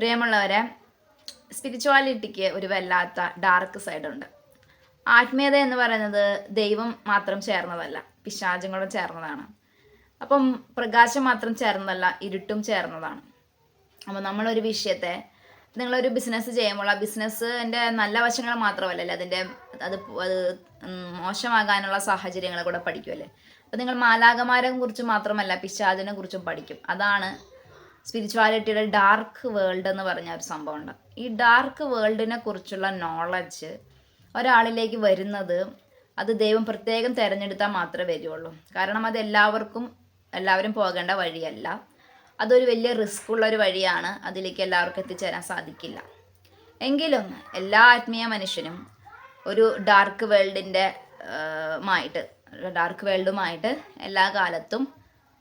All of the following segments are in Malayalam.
പ്രിയമുള്ളവരെ സ്പിരിച്വാലിറ്റിക്ക് ഒരു വല്ലാത്ത ഡാർക്ക് സൈഡുണ്ട് ആത്മീയത എന്ന് പറയുന്നത് ദൈവം മാത്രം ചേർന്നതല്ല പിശാചങ്ങളും ചേർന്നതാണ്. അപ്പം പ്രകാശം മാത്രം ചേർന്നതല്ല ഇരുട്ടും ചേർന്നതാണ്. അപ്പോൾ നമ്മളൊരു വിഷയത്തെ നിങ്ങളൊരു ബിസിനസ് ചെയ്യുമ്പോൾ ആ ബിസിനസ്സിന്റെ നല്ല വശങ്ങൾ മാത്രമല്ലല്ലോ അതിന്റെ അത് അത് മോശമാകാനുള്ള സാഹചര്യങ്ങളെ കൂടെ പഠിക്കുമല്ലേ അപ്പോൾ നിങ്ങൾ മാലാകമാരെ കുറിച്ച് മാത്രമല്ല പിശാചിനെ കുറിച്ചും പഠിക്കും. അതാണ് സ്പിരിച്വാലിറ്റിയുടെ ഡാർക്ക് വേൾഡ് എന്ന് പറഞ്ഞ ഒരു സംഭവമുണ്ട്. ഈ ഡാർക്ക് വേൾഡിനെ കുറിച്ചുള്ള നോളജ് ഒരാളിലേക്ക് വരുന്നത് അത് ദൈവം പ്രത്യേകം തിരഞ്ഞെടുത്താൽ മാത്രമേ വരുള്ളൂ. കാരണം അത് എല്ലാവർക്കും എല്ലാവരും പോകേണ്ട വഴിയല്ല. അതൊരു വലിയ റിസ്ക് ഉള്ള ഒരു വഴിയാണ് അതിലേക്ക് എല്ലാവർക്കും എത്തിച്ചേരാൻ സാധിക്കില്ല. എങ്കിലും എല്ലാ ആത്മീയ മനുഷ്യനും ഒരു ഡാർക്ക് വേൾഡിന്റെ മായിട്ട് ഡാർക്ക് വേൾഡുമായിട്ട് എല്ലാ കാലത്തും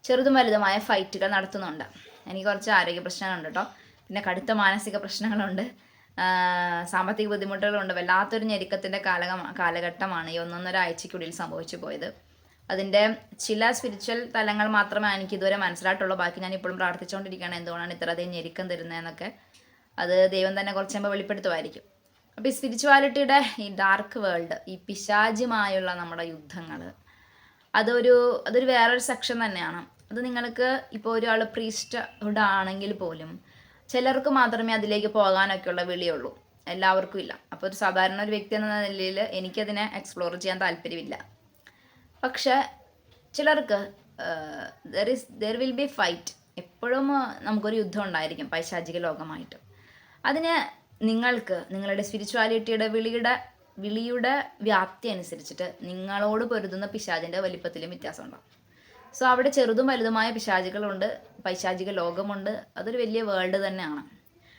ചെറുതും വലുതുമായ ഫൈറ്റുകൾ നടത്തുന്നുണ്ട്. എനിക്ക് കുറച്ച് ആരോഗ്യ പ്രശ്നങ്ങളുണ്ട് കേട്ടോ. പിന്നെ കടുത്ത മാനസിക പ്രശ്നങ്ങളുണ്ട്. സാമ്പത്തിക ബുദ്ധിമുട്ടുകളുണ്ട്. വല്ലാത്തൊരു ഞെരുക്കത്തിന്റെ കാലക കാലഘട്ടമാണ് ഈ ഒന്നൊന്നര ആഴ്ചയ്ക്കുള്ളിൽ സംഭവിച്ചു പോയത്. അതിന്റെ ചില സ്പിരിച്വൽ തലങ്ങൾ മാത്രമേ എനിക്ക് ഇതുവരെ മനസ്സിലായിട്ടുള്ളൂ. ബാക്കി ഞാൻ ഇപ്പോഴും പ്രാർത്ഥിച്ചുകൊണ്ടിരിക്കുകയാണ്. എന്തുകൊണ്ടാണ് ഇത്രയധികം ഞെരുക്കം തരുന്നതെന്നൊക്കെ. അത് ദൈവം തന്നെ കുറച്ച് മുമ്പ് വെളിപ്പെടുത്തുമായിരിക്കും. അപ്പോൾ ഈ സ്പിരിച്വാലിറ്റിയുടെ ഈ ഡാർക്ക് വേൾഡ് ഈ പിശാചുമായുള്ള നമ്മുടെ യുദ്ധങ്ങൾ അതൊരു അതൊരു വേറൊരു സെക്ഷൻ തന്നെയാണ്. അത് നിങ്ങൾക്ക് ഇപ്പോൾ ഒരാൾ പ്രീസ്റ്റ്ഹുഡ് ആണെങ്കിൽ പോലും ചിലർക്ക് മാത്രമേ അതിലേക്ക് പോകാനൊക്കെയുള്ള വിളിയുള്ളൂ. എല്ലാവർക്കും ഇല്ല. അപ്പോൾ ഒരു സാധാരണ ഒരു വ്യക്തി എന്ന നിലയിൽ എനിക്കതിനെ എക്സ്പ്ലോർ ചെയ്യാൻ താല്പര്യമില്ല. പക്ഷെ ചിലർക്ക് there is there will be fight എപ്പോഴും നമുക്കൊരു യുദ്ധം ഉണ്ടായിരിക്കും പൈശാചിക ലോകമായിട്ട്. അതിന് നിങ്ങൾക്ക് നിങ്ങളുടെ സ്പിരിച്വാലിറ്റിയുടെ വിളിയുടെ വിളിയുടെ വ്യാപ്തി അനുസരിച്ചിട്ട് നിങ്ങളോട് പൊരുതുന്ന പിശാചിന്റെ വലിപ്പത്തിലും വ്യത്യാസം ഉണ്ടാവും സോ അവിടെ ചെറുതും വലുതുമായ പിശാചികളുണ്ട് പൈശാചിക ലോകമുണ്ട്. അതൊരു വലിയ വേൾഡ് തന്നെയാണ്.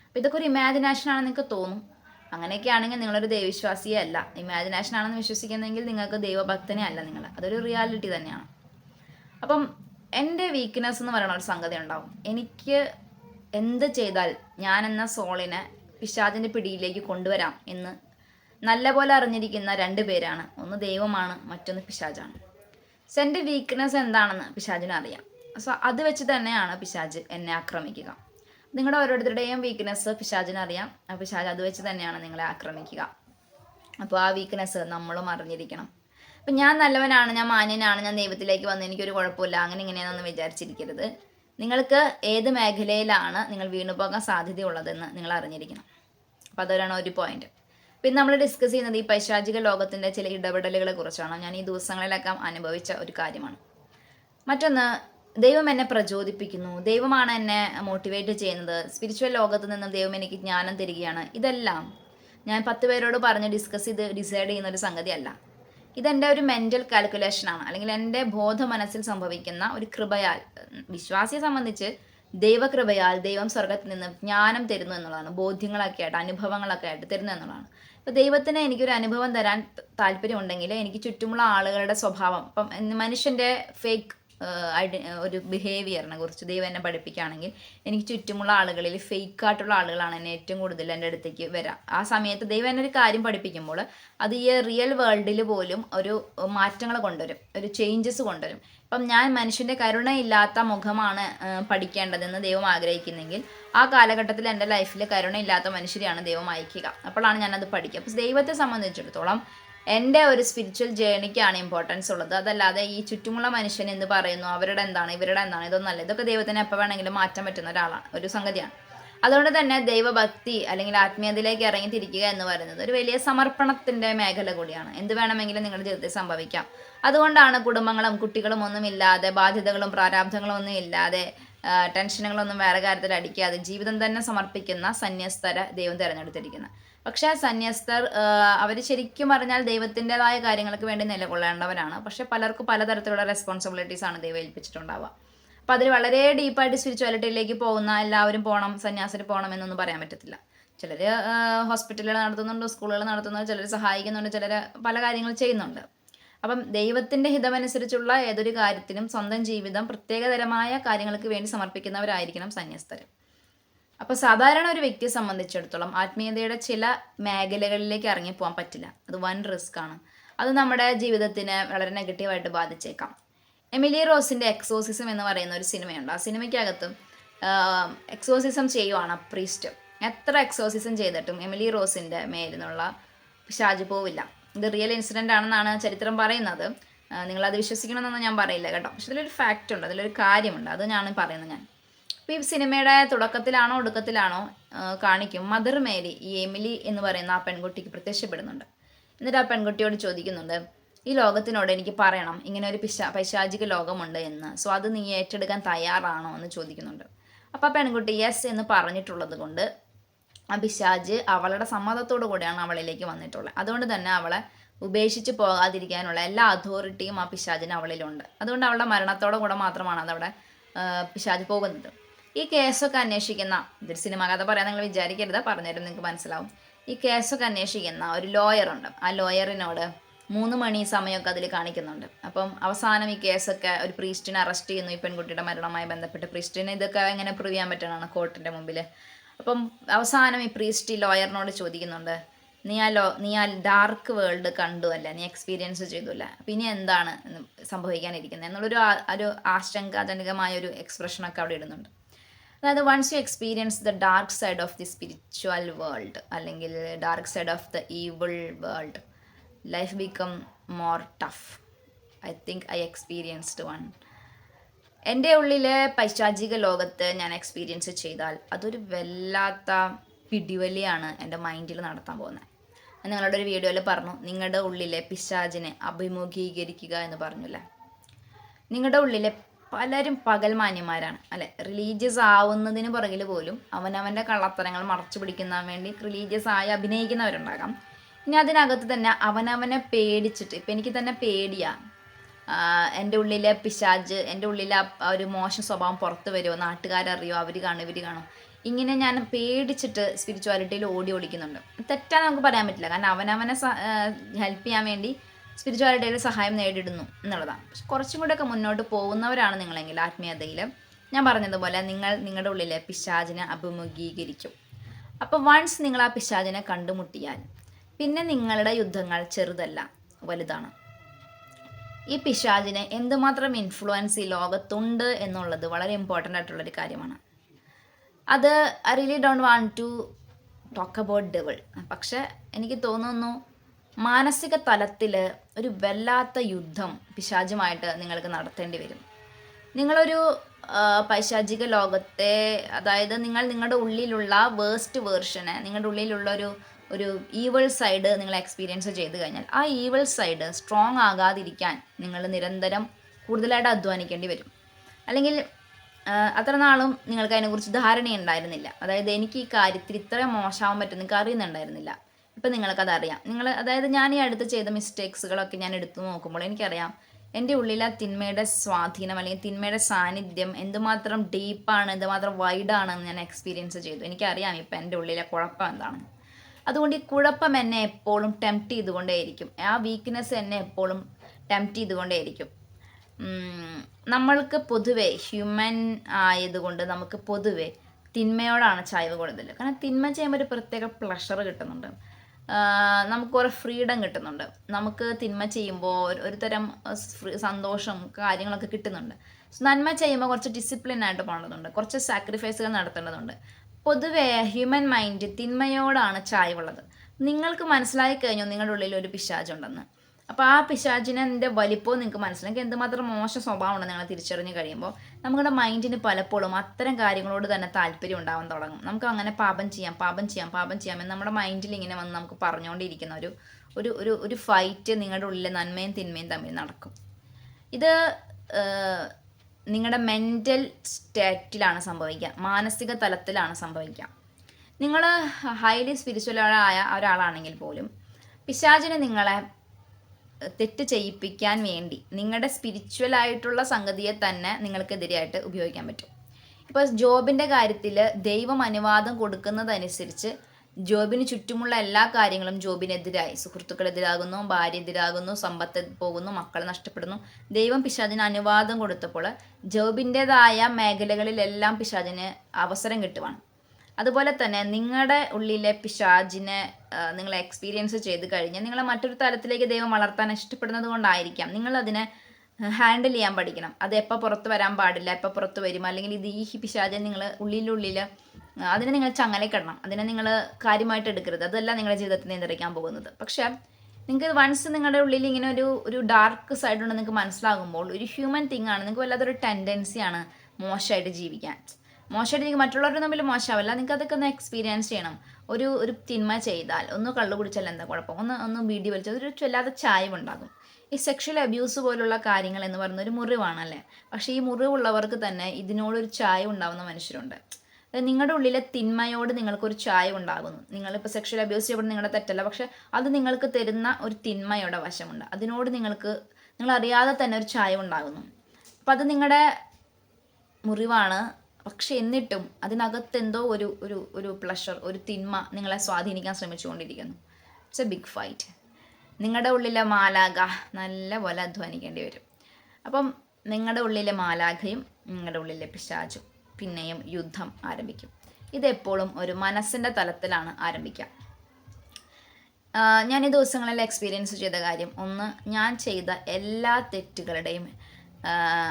അപ്പോൾ ഇതൊക്കെ ഒരു ഇമാജിനേഷൻ ആണെന്ന് നിങ്ങൾക്ക് തോന്നും. അങ്ങനെയൊക്കെ ആണെങ്കിൽ നിങ്ങളൊരു ദൈവവിശ്വാസിയെ അല്ല. ഇമാജിനേഷൻ ആണെന്ന് വിശ്വസിക്കുന്നെങ്കിൽ നിങ്ങൾക്ക് ദൈവഭക്തനെ അല്ല നിങ്ങൾ അതൊരു റിയാലിറ്റി തന്നെയാണ്. അപ്പം എന്റെ വീക്ക്നെസ് എന്ന് പറയുന്ന ഒരു സംഗതി ഉണ്ടാവും. എനിക്ക് എന്ത് ചെയ്താൽ ഞാൻ എന്ന സോളിനെ പിശാചിന്റെ പിടിയിലേക്ക് കൊണ്ടുവരാം എന്ന് നല്ലപോലെ അറിഞ്ഞിരിക്കുന്ന രണ്ട് പേരാണ്. ഒന്ന് ദൈവമാണ് മറ്റൊന്ന് പിശാചാണ്. സോ എന്റെ വീക്ക്നെസ് എന്താണെന്ന് പിശാജിന് അറിയാം. സോ അത് വെച്ച് തന്നെയാണ് പിശാജ് എന്നെ ആക്രമിക്കുക. നിങ്ങളുടെ ഓരോരുത്തരുടെയും വീക്ക്നെസ് പിശാജിന് അറിയാം. പിശാജ് അത് വെച്ച് തന്നെയാണ് നിങ്ങളെ ആക്രമിക്കുക. അപ്പോൾ ആ വീക്ക്നെസ് നമ്മളും അറിഞ്ഞിരിക്കണം. അപ്പം ഞാൻ നല്ലവനാണ് ഞാൻ മാന്യനാണ് ഞാൻ ദൈവത്തിലേക്ക് വന്ന് എനിക്കൊരു കുഴപ്പമില്ല അങ്ങനെ ഇങ്ങനെയാണെന്ന് വിചാരിച്ചിരിക്കരുത്. നിങ്ങൾക്ക് ഏത് മേഖലയിലാണ് നിങ്ങൾ വീണുപോകാൻ സാധ്യതയുള്ളതെന്ന് നിങ്ങൾ അറിഞ്ഞിരിക്കണം. അപ്പോൾ അതൊരാണ് ഒരു പോയിന്റ് പിന്നെ നമ്മൾ ഡിസ്കസ് ചെയ്യുന്നത് ഈ പൈശാചിക ലോകത്തിന്റെ ചില ഇടപെടലുകളെ കുറിച്ചാണ്. ഞാൻ ഈ ദിവസങ്ങളിലൊക്കെ അനുഭവിച്ച ഒരു കാര്യമാണ്. മറ്റൊന്ന് ദൈവം എന്നെ പ്രചോദിപ്പിക്കുന്നു. ദൈവമാണ് എന്നെ മോട്ടിവേറ്റ് ചെയ്യുന്നത്. സ്പിരിച്വൽ ലോകത്ത് നിന്ന് ദൈവം എനിക്ക് ജ്ഞാനം തരികയാണ്. ഇതെല്ലാം ഞാൻ പത്ത് പേരോട് പറഞ്ഞ് ഡിസ്കസ് ചെയ്ത് ഡിസൈഡ് ചെയ്യുന്ന ഒരു സംഗതിയല്ല. ഇതെന്റെ ഒരു മെന്റൽ കാൽക്കുലേഷനാണ് അല്ലെങ്കിൽ എന്റെ ബോധ മനസ്സിൽ സംഭവിക്കുന്ന ഒരു കൃപയാൽ വിശ്വാസിയെ സംബന്ധിച്ച് ദൈവകൃപയാൽ ദൈവം സ്വർഗത്തിൽ നിന്ന് ജ്ഞാനം തരുന്നു എന്നുള്ളതാണ്. ബോധ്യങ്ങളൊക്കെ ആയിട്ട് അനുഭവങ്ങളൊക്കെ ആയിട്ട് തരുന്നു എന്നുള്ളതാണ്. ഇപ്പോൾ ദൈവത്തിന് എനിക്കൊരു അനുഭവം തരാൻ താല്പര്യം താല്പര്യമുണ്ടെങ്കിൽ എനിക്ക് ചുറ്റുമുള്ള ആളുകളുടെ സ്വഭാവം ഇപ്പം മനുഷ്യന്റെ ഫേക്ക് ഒരു ബിഹേവിയറിനെ കുറിച്ച് ദൈവം എന്നെ പഠിപ്പിക്കുകയാണെങ്കിൽ എനിക്ക് ചുറ്റുമുള്ള ആളുകളിൽ ഫേക്ക് ആയിട്ടുള്ള ആളുകളാണ് എന്നെ ഏറ്റവും കൂടുതൽ എന്റെ അടുത്തേക്ക് വരാം. ആ സമയത്ത് ദൈവം എന്നെ ഒരു കാര്യം പഠിപ്പിക്കുമ്പോൾ അത് ഈ റിയൽ വേൾഡിൽ പോലും ഒരു മാറ്റങ്ങൾ കൊണ്ടുവരും ഒരു ചേഞ്ചസ് കൊണ്ടുവരും. ഇപ്പം ഞാൻ മനുഷ്യന്റെ കരുണയില്ലാത്ത മുഖമാണ് പഠിക്കേണ്ടതെന്ന് ദൈവം ആഗ്രഹിക്കുന്നെങ്കിൽ ആ കാലഘട്ടത്തിൽ എന്റെ ലൈഫിൽ കരുണയില്ലാത്ത മനുഷ്യരെയാണ് ദൈവം അയക്കുക. അപ്പോഴാണ് ഞാനത് പഠിക്കുക. അപ്പോൾ ദൈവത്തെ സംബന്ധിച്ചിടത്തോളം എന്റെ ഒരു സ്പിരിച്വൽ ജേണിക്കാണ് ഇമ്പോർട്ടൻസ് ഉള്ളത്. അതല്ലാതെ ഈ ചുറ്റുമുള്ള മനുഷ്യൻ എന്ന് പറയുന്നു അവരുടെ എന്താണ് ഇവരുടെ എന്താണ് ഇതൊന്നല്ല ഇതൊക്കെ ദൈവത്തിന് എപ്പോൾ വേണമെങ്കിലും മാറ്റാൻ പറ്റുന്ന ഒരാളാണ് ഒരു സംഗതിയാണ്. അതുകൊണ്ട് തന്നെ ദൈവഭക്തി അല്ലെങ്കിൽ ആത്മീയതയിലേക്ക് ഇറങ്ങി തിരിക്കുക എന്ന് പറയുന്നത് ഒരു വലിയ സമർപ്പണത്തിന്റെ മേഖല കൂടിയാണ്. എന്ത് വേണമെങ്കിലും നിങ്ങളുടെ ജീവിതത്തിൽ സംഭവിക്കാം. അതുകൊണ്ടാണ് കുടുംബങ്ങളും കുട്ടികളും ഒന്നും ഇല്ലാതെ ബാധ്യതകളും പ്രാരാബ്ധങ്ങളും ഒന്നും ഇല്ലാതെ ടെൻഷനുകളൊന്നും വേറെ കാര്യത്തിൽ അടിക്കാതെ ജീവിതം തന്നെ സമർപ്പിക്കുന്ന സന്യസ്തര ദൈവം തിരഞ്ഞെടുത്തിരിക്കുന്നത്. പക്ഷേ സന്യസ്തർ അവർ ശരിക്കും പറഞ്ഞാൽ ദൈവത്തിന്റെതായ കാര്യങ്ങൾക്ക് വേണ്ടി നിലകൊള്ളേണ്ടവരാണ്. പക്ഷെ പലർക്കും പലതരത്തിലുള്ള റെസ്പോൺസിബിലിറ്റീസ് ആണ് ദൈവം ഏൽപ്പിച്ചിട്ടുണ്ടാവുക. അപ്പോൾ അതിൽ വളരെ ഡീപ്പായിട്ട് സ്പിരിച്വാലിറ്റിയിലേക്ക് പോകുന്ന എല്ലാവരും പോകണം സന്യാസിന് പോകണം എന്നൊന്നും പറയാൻ പറ്റത്തില്ല. ചിലർ ഹോസ്പിറ്റലുകൾ നടത്തുന്നുണ്ട് സ്കൂളുകൾ നടത്തുന്നുണ്ട് ചിലർ സഹായിക്കുന്നുണ്ട് ചിലർ പല കാര്യങ്ങൾ ചെയ്യുന്നുണ്ട്. അപ്പം ദൈവത്തിന്റെ ഹിതമനുസരിച്ചുള്ള ഏതൊരു കാര്യത്തിനും സ്വന്തം ജീവിതം പ്രത്യേകതരമായ കാര്യങ്ങൾക്ക് വേണ്ടി സമർപ്പിക്കുന്നവരായിരിക്കണം സന്യസ്തർ അപ്പോൾ സാധാരണ ഒരു വ്യക്തിയെ സംബന്ധിച്ചിടത്തോളം ആത്മീയതയുടെ ചില മേഖലകളിലേക്ക് ഇറങ്ങിപ്പോകാൻ പറ്റില്ല. അത് വൻ റിസ്ക് ആണ്. അത് നമ്മുടെ ജീവിതത്തിന് വളരെ നെഗറ്റീവായിട്ട് ബാധിച്ചേക്കാം. എമിലി റോസിന്റെ എക്സോസിസം എന്ന് പറയുന്ന ഒരു സിനിമയുണ്ട്. ആ സിനിമയ്ക്കകത്തും എക്സോസിസം ചെയ്യുവാണ് പ്രീസ്റ്റ് എത്ര എക്സോസിസം ചെയ്തിട്ടും എമിലി റോസിന്റെ മേലിനുള്ള ഷാജ് പോവില്ല. ഇത് റിയൽ ഇൻസിഡന്റ് ആണെന്നാണ് ചരിത്രം പറയുന്നത്. നിങ്ങളത് വിശ്വസിക്കണമെന്നൊന്നും ഞാൻ പറയില്ല കേട്ടോ. പക്ഷെ ഇതിലൊരു ഫാക്റ്റ് ഉണ്ട്. അതിലൊരു കാര്യമുണ്ട്. അത് ഞാൻ പറയുന്നത് ഞാൻ. ഇപ്പോൾ ഈ സിനിമയുടെ തുടക്കത്തിലാണോ ഒടുക്കത്തിലാണോ കാണിക്കും. മദർ മേരി ഈ എമിലി എന്ന് പറയുന്ന ആ പെൺകുട്ടിക്ക് പ്രത്യക്ഷപ്പെടുന്നുണ്ട്. എന്നിട്ട് ആ പെൺകുട്ടിയോട് ചോദിക്കുന്നുണ്ട് ഈ ലോകത്തിനോട് എനിക്ക് പറയണം. ഇങ്ങനെ ഒരു പിശാ പൈശാചിക ലോകമുണ്ട് എന്ന്. സോ അത് നീ ഏറ്റെടുക്കാൻ തയ്യാറാണോ? എന്ന് ചോദിക്കുന്നുണ്ട്. അപ്പോൾ ആ പെൺകുട്ടി യെസ് എന്ന് പറഞ്ഞിട്ടുള്ളത് കൊണ്ട് ആ പിശാജ് അവളുടെ സമ്മതത്തോടു കൂടിയാണ് അവളിലേക്ക് വന്നിട്ടുള്ളത്. അതുകൊണ്ട് തന്നെ അവളെ ഉപേക്ഷിച്ച് പോകാതിരിക്കാനുള്ള എല്ലാ അതോറിറ്റിയും ആ പിശാജിന് അവളിലുണ്ട്. അതുകൊണ്ട് അവളുടെ മരണത്തോടെ കൂടെ മാത്രമാണ് അതവിടെ പിശാജ് പോകുന്നത്. ഈ കേസൊക്കെ അന്വേഷിക്കുന്ന ഇതൊരു സിനിമ കഥ പറയാൻ നിങ്ങൾ വിചാരിക്കരുത് പറഞ്ഞുതരും നിങ്ങൾക്ക് മനസ്സിലാവും. ഈ കേസൊക്കെ അന്വേഷിക്കുന്ന ഒരു ലോയറുണ്ട് ആ ലോയറിനോട് മൂന്ന് മണി സമയമൊക്കെ അതിൽ കാണിക്കുന്നുണ്ട്. അപ്പം അവസാനം ഈ കേസൊക്കെ ഒരു പ്രീസ്റ്റിനെ അറസ്റ്റ് ചെയ്യുന്നു. ഈ പെൺകുട്ടിയുടെ മരണവുമായി ബന്ധപ്പെട്ട് പ്രീസ്റ്റിനെ ഇതൊക്കെ എങ്ങനെ പ്രൂവ് ചെയ്യാൻ പറ്റണമാണ് കോർട്ടിന്റെ മുമ്പിൽ അപ്പം അവസാനം ഈ പ്രീസ്റ്റ് ലോയറിനോട് ചോദിക്കുന്നുണ്ട് നീ ആ ലോ നീ ആ ഡാർക്ക് വേൾഡ് കണ്ടു അല്ല? നീ എക്സ്പീരിയൻസ് ചെയ്തു അല്ല ഇനി എന്താണ് സംഭവിക്കാനിരിക്കുന്നത് എന്നുള്ളൊരു ഒരു ആശങ്കാജനകമായ ഒരു എക്സ്പ്രഷനൊക്കെ അവിടെ ഇടുന്നുണ്ട്. അതായത് once you experience the dark side of the spiritual world അല്ലെങ്കിൽ dark side of the evil world life become more tough I think I experienced one എന്റെ ഉള്ളിലെ പൈശാചിക ലോകത്ത് ഞാൻ എക്സ്പീരിയൻസ് ചെയ്താൽ അതൊരു വല്ലാത്ത പിടിവലിയാണ് എന്റെ മൈൻഡിൽ നടത്താൻ പോകുന്നത്. ഞാൻ നിങ്ങളുടെ ഒരു വീഡിയോയിൽ പറഞ്ഞു നിങ്ങളുടെ ഉള്ളിലെ പിശാചിനെ അഭിമുഖീകരിക്കുക എന്ന് പറഞ്ഞില്ലേ? നിങ്ങളുടെ ഉള്ളിലെ പലരും പകൽമാന്യന്മാരാണ് അല്ലെ? റിലീജിയസ് ആവുന്നതിന് പുറകിൽ പോലും അവനവന്റെ കള്ളത്തരങ്ങൾ മറച്ചു പിടിക്കുന്ന വേണ്ടി റിലീജിയസ് ആയി അഭിനയിക്കുന്നവരുണ്ടാകാം. ഇനി അതിനകത്ത് തന്നെ അവനവനെ പേടിച്ചിട്ട് ഇപ്പം എനിക്ക് തന്നെ പേടിയാണ് എന്റെ ഉള്ളിലെ പിശാജ് എന്റെ ഉള്ളിലെ ഒരു മോശം സ്വഭാവം പുറത്ത് വരുമോ നാട്ടുകാരറിയോ? അവർ കാണും ഇവർ കാണും. ഇങ്ങനെ ഞാൻ പേടിച്ചിട്ട് സ്പിരിച്വാലിറ്റിയിൽ ഓടി ഓടിക്കുന്നുണ്ട് തെറ്റാന്ന് നമുക്ക് പറയാൻ പറ്റില്ല. കാരണം അവനവനെ ഹെൽപ്പ് ചെയ്യാൻ വേണ്ടി സ്പിരിച്വാലിറ്റിയിൽ സഹായം നേടിയിടുന്നു എന്നുള്ളതാണ്. പക്ഷെ കുറച്ചും കൂടെയൊക്കെ മുന്നോട്ട് പോകുന്നവരാണ് നിങ്ങളെങ്കിൽ ആത്മീയതയിൽ ഞാൻ പറഞ്ഞതുപോലെ നിങ്ങൾ നിങ്ങളുടെ ഉള്ളിലെ പിശാചിനെ അഭിമുഖീകരിക്കും അപ്പോൾ വൺസ് നിങ്ങൾ ആ പിശാചിനെ കണ്ടുമുട്ടിയാൽ പിന്നെ നിങ്ങളുടെ യുദ്ധങ്ങൾ ചെറുതല്ല വലുതാണ്. ഈ പിശാചിനെ എന്തുമാത്രം ഇൻഫ്ലുവൻസ് ഈ ലോകത്തുണ്ട് എന്നുള്ളത് വളരെ ഇമ്പോർട്ടന്റ് ആയിട്ടുള്ളൊരു കാര്യമാണ്. അത് I really don't want to talk about devil പക്ഷേ എനിക്ക് തോന്നുന്നു മാനസിക തലത്തിൽ ഒരു വല്ലാത്ത യുദ്ധം പിശാചുമായിട്ട് നിങ്ങൾക്ക് നടത്തേണ്ടി വരും. നിങ്ങളൊരു പൈശാചിക ലോകത്തെ അതായത് നിങ്ങൾ നിങ്ങളുടെ ഉള്ളിലുള്ള വേസ്റ്റ് വേർഷനെ നിങ്ങളുടെ ഉള്ളിലുള്ള ഒരു ഒരു ഈവൾ സൈഡ് നിങ്ങൾ എക്സ്പീരിയൻസ് ചെയ്ത് കഴിഞ്ഞാൽ ആ ഈവൾ സൈഡ് സ്ട്രോങ് ആകാതിരിക്കാൻ നിങ്ങൾ നിരന്തരം കൂടുതലായിട്ട് അധ്വാനിക്കേണ്ടി വരും. അല്ലെങ്കിൽ അത്ര നാളും നിങ്ങൾക്ക് അതിനെക്കുറിച്ച് ധാരണയുണ്ടായിരുന്നില്ല. അതായത് എനിക്ക് ഈ കാര്യത്തിൽ ഇത്രയും മോശമാവാൻ പറ്റും നിങ്ങൾക്ക് അറിയുന്നുണ്ടായിരുന്നില്ല. ഇപ്പം നിങ്ങൾക്ക് അറിയാം. നിങ്ങൾ അതായത് ഞാൻ ഈ അടുത്ത് ചെയ്ത മിസ്റ്റേക്സുകളൊക്കെ ഞാൻ എടുത്തു നോക്കുമ്പോൾ എനിക്കറിയാം. എന്റെ ഉള്ളിൽ ആ തിന്മയുടെ സ്വാധീനം അല്ലെങ്കിൽ തിന്മയുടെ സാന്നിധ്യം എന്തുമാത്രം ഡീപ്പാണ് എന്തുമാത്രം വൈഡാണെന്ന് ഞാൻ എക്സ്പീരിയൻസ് ചെയ്തു. എനിക്കറിയാം ഇപ്പം എന്റെ ഉള്ളിലെ കുഴപ്പം എന്താണെന്ന്. അതുകൊണ്ട് ഈ കുഴപ്പം എന്നെ എപ്പോഴും ടെംപ്റ്റ് ചെയ്തുകൊണ്ടേയിരിക്കും. ആ വീക്ക്നെസ് എന്നെ എപ്പോഴും ടെംപ്റ്റ് ചെയ്തുകൊണ്ടേയിരിക്കും. നമ്മൾക്ക് പൊതുവെ ഹ്യൂമൻ ആയതുകൊണ്ട് നമുക്ക് പൊതുവെ തിന്മയോടാണ് ചായ്വ് കൂടുതൽ. കാരണം തിന്മ ചെയ്യുമ്പോൾ ഒരു പ്രത്യേക പ്ലഷർ കിട്ടുന്നുണ്ട്. നമുക്ക് കുറേ ഫ്രീഡം കിട്ടുന്നുണ്ട്. നമുക്ക് തിന്മ ചെയ്യുമ്പോൾ ഒരു- തരം സന്തോഷം കാര്യങ്ങളൊക്കെ കിട്ടുന്നുണ്ട്. നന്മ ചെയ്യുമ്പോൾ കുറച്ച് ഡിസിപ്ലിൻ ആയിട്ട് പോകേണ്ടതുണ്ട്. കുറച്ച് സാക്രിഫൈസുകൾ നടത്തേണ്ടതുണ്ട്. പൊതുവെ ഹ്യൂമൻ മൈൻഡ് തിന്മയോടാണ് ചായ്വുള്ളത്. നിങ്ങൾക്ക് മനസ്സിലായി കഴിഞ്ഞു നിങ്ങളുടെ ഉള്ളിൽ ഒരു പിശാചുണ്ടെന്ന്. അപ്പോൾ ആ പിശാചിനെ വലിപ്പവും നിങ്ങൾക്ക് മനസ്സിലാക്കി എന്തുമാത്രം മോശം സ്വഭാവമാണ് നിങ്ങൾ തിരിച്ചറിഞ്ഞ് കഴിയുമ്പോൾ നമ്മുടെ മൈൻഡിന് പലപ്പോഴും അത്തരം കാര്യങ്ങളോട് തന്നെ താല്പര്യം ഉണ്ടാവാൻ തുടങ്ങും. നമുക്ക് അങ്ങനെ പാപം ചെയ്യാം പാപം ചെയ്യാം പാപം ചെയ്യാം എന്ന് നമ്മുടെ മൈൻഡിൽ ഇങ്ങനെ വന്ന് നമുക്ക് പറഞ്ഞുകൊണ്ടിരിക്കുന്ന ഒരു ഒരു ഒരു ഒരു ഫൈറ്റ് നിങ്ങളുടെ ഉള്ളിലെ നന്മയും തിന്മയും തമ്മിൽ നടക്കും. ഇത് നിങ്ങളുടെ മെന്റൽ സ്റ്റേറ്റിലാണ് സംഭവിക്കുക. മാനസിക തലത്തിലാണ് സംഭവിക്കുക. നിങ്ങൾ ഹൈലി സ്പിരിച്വലായ ഒരാളാണെങ്കിൽ പോലും പിശാചിന് നിങ്ങളെ തെറ്റ് ചെയ്യിപ്പിക്കാൻ വേണ്ടി നിങ്ങളുടെ സ്പിരിച്വൽ ആയിട്ടുള്ള സംഗതിയെ തന്നെ നിങ്ങൾക്കെതിരെയായിട്ട് ഉപയോഗിക്കാൻ പറ്റും. ഇപ്പോൾ ജോബിന്റെ കാര്യത്തിൽ ദൈവം അനുവാദം കൊടുക്കുന്നതനുസരിച്ച് ജോബിന് ചുറ്റുമുള്ള എല്ലാ കാര്യങ്ങളും ജോബിനെതിരായി സുഹൃത്തുക്കളെതിരാകുന്നു ഭാര്യ എതിരാകുന്നു സമ്പത്ത് പോകുന്നു മക്കളെ നഷ്ടപ്പെടുന്നു. ദൈവം പിശാചിന് അനുവാദം കൊടുത്തപ്പോൾ ജോബിന്റെതായ മേഖലകളിലെല്ലാം പിശാചിന് അവസരം കിട്ടുവാണ്. അതുപോലെ തന്നെ നിങ്ങളുടെ ഉള്ളിലെ പിശാജിനെ നിങ്ങൾ എക്സ്പീരിയൻസ് ചെയ്ത് കഴിഞ്ഞാൽ നിങ്ങളെ മറ്റൊരു തലത്തിലേക്ക് ദൈവം വളർത്താൻ ഇഷ്ടപ്പെടുന്നത് കൊണ്ടായിരിക്കാം. നിങ്ങളതിനെ ഹാൻഡിൽ ചെയ്യാൻ പഠിക്കണം. അത് എപ്പോൾ പുറത്ത് വരാൻ പാടില്ല എപ്പോൾ പുറത്ത് വരും. അല്ലെങ്കിൽ ഇത് ഈ പിശാചൻ നിങ്ങൾ ഉള്ളിലുള്ളിൽ അതിനെ നിങ്ങൾ ചങ്ങലക്കിടണം അതിനെ നിങ്ങൾ കാര്യമായിട്ട് എടുക്കരുത്. അതല്ല നിങ്ങളുടെ ജീവിതത്തിൽ നിയന്ത്രിക്കാൻ പോകുന്നത്. പക്ഷേ നിങ്ങൾക്ക് വൺസ് നിങ്ങളുടെ ഉള്ളിൽ ഇങ്ങനെ ഒരു ഒരു ഡാർക്ക് സൈഡ് ഉണ്ടെന്ന് നിങ്ങൾക്ക് മനസ്സിലാകുമ്പോൾ ഒരു ഹ്യൂമൻ തിങ് ആണ്. നിങ്ങൾക്ക് വല്ലാത്തൊരു ടെൻഡൻസിയാണ് മോശമായിട്ട് ജീവിക്കാൻ. മോശമായിട്ട് നിങ്ങൾക്ക് മറ്റുള്ളവരുടെ തമ്മിൽ മോശമാവില്ല. നിങ്ങൾക്ക് അതൊക്കെ ഒന്ന് എക്സ്പീരിയൻസ് ചെയ്യണം. ഒരു ഒരു തിന്മ ചെയ്താൽ ഒന്ന് കള്ളു കുടിച്ചാൽ എന്താ കുഴപ്പം? ഒന്ന് ഒന്ന് ബീഡി വലിച്ചാൽ ഒരു വല്ലാതെ ചായവുണ്ടാകും ഈ സെക്ഷൽ അബ്യൂസ് പോലുള്ള കാര്യങ്ങൾ എന്ന് പറയുന്ന ഒരു മുറിവാണല്ലേ? പക്ഷേ ഈ മുറിവുള്ളവർക്ക് തന്നെ ഇതിനോടൊരു ചായ ഉണ്ടാവുന്ന മനുഷ്യരുണ്ട്. നിങ്ങളുടെ ഉള്ളിലെ തിന്മയോട് നിങ്ങൾക്കൊരു ചായ ഉണ്ടാകുന്നു. നിങ്ങളിപ്പോൾ സെക്ഷൽ അബ്യൂസ് ചെയ്യപ്പെടുന്ന നിങ്ങളുടെ തെറ്റല്ല. പക്ഷെ അത് നിങ്ങൾക്ക് തരുന്ന ഒരു തിന്മയുടെ വശമുണ്ട്. അതിനോട് നിങ്ങൾക്ക് നിങ്ങൾ അറിയാതെ തന്നെ ഒരു ചായ ഉണ്ടാകുന്നു. അപ്പം അത് നിങ്ങളുടെ മുറിവാണ്. പക്ഷെ എന്നിട്ടും അതിനകത്ത് എന്തോ ഒരു ഒരു ഒരു പ്ലഷർ ഒരു തിന്മ നിങ്ങളെ സ്വാധീനിക്കാൻ ശ്രമിച്ചുകൊണ്ടിരിക്കുന്നു. ഇറ്റ്സ് എ ബിഗ് ഫൈറ്റ് നിങ്ങളുടെ ഉള്ളിലെ മാലാഖ നല്ല പോലെ അധ്വാനിക്കേണ്ടി വരും. അപ്പം നിങ്ങളുടെ ഉള്ളിലെ മാലാഖയും നിങ്ങളുടെ ഉള്ളിലെ പിശാചും പിന്നെയും യുദ്ധം ആരംഭിക്കും. ഇതെപ്പോഴും ഒരു മനസ്സിന്റെ തലത്തിലാണ് ആരംഭിക്കുക. ഞാൻ ഈ ദിവസങ്ങളിൽ എക്സ്പീരിയൻസ് ചെയ്ത കാര്യം ഒന്ന് ഞാൻ ചെയ്ത എല്ലാ തെറ്റുകളുടെയും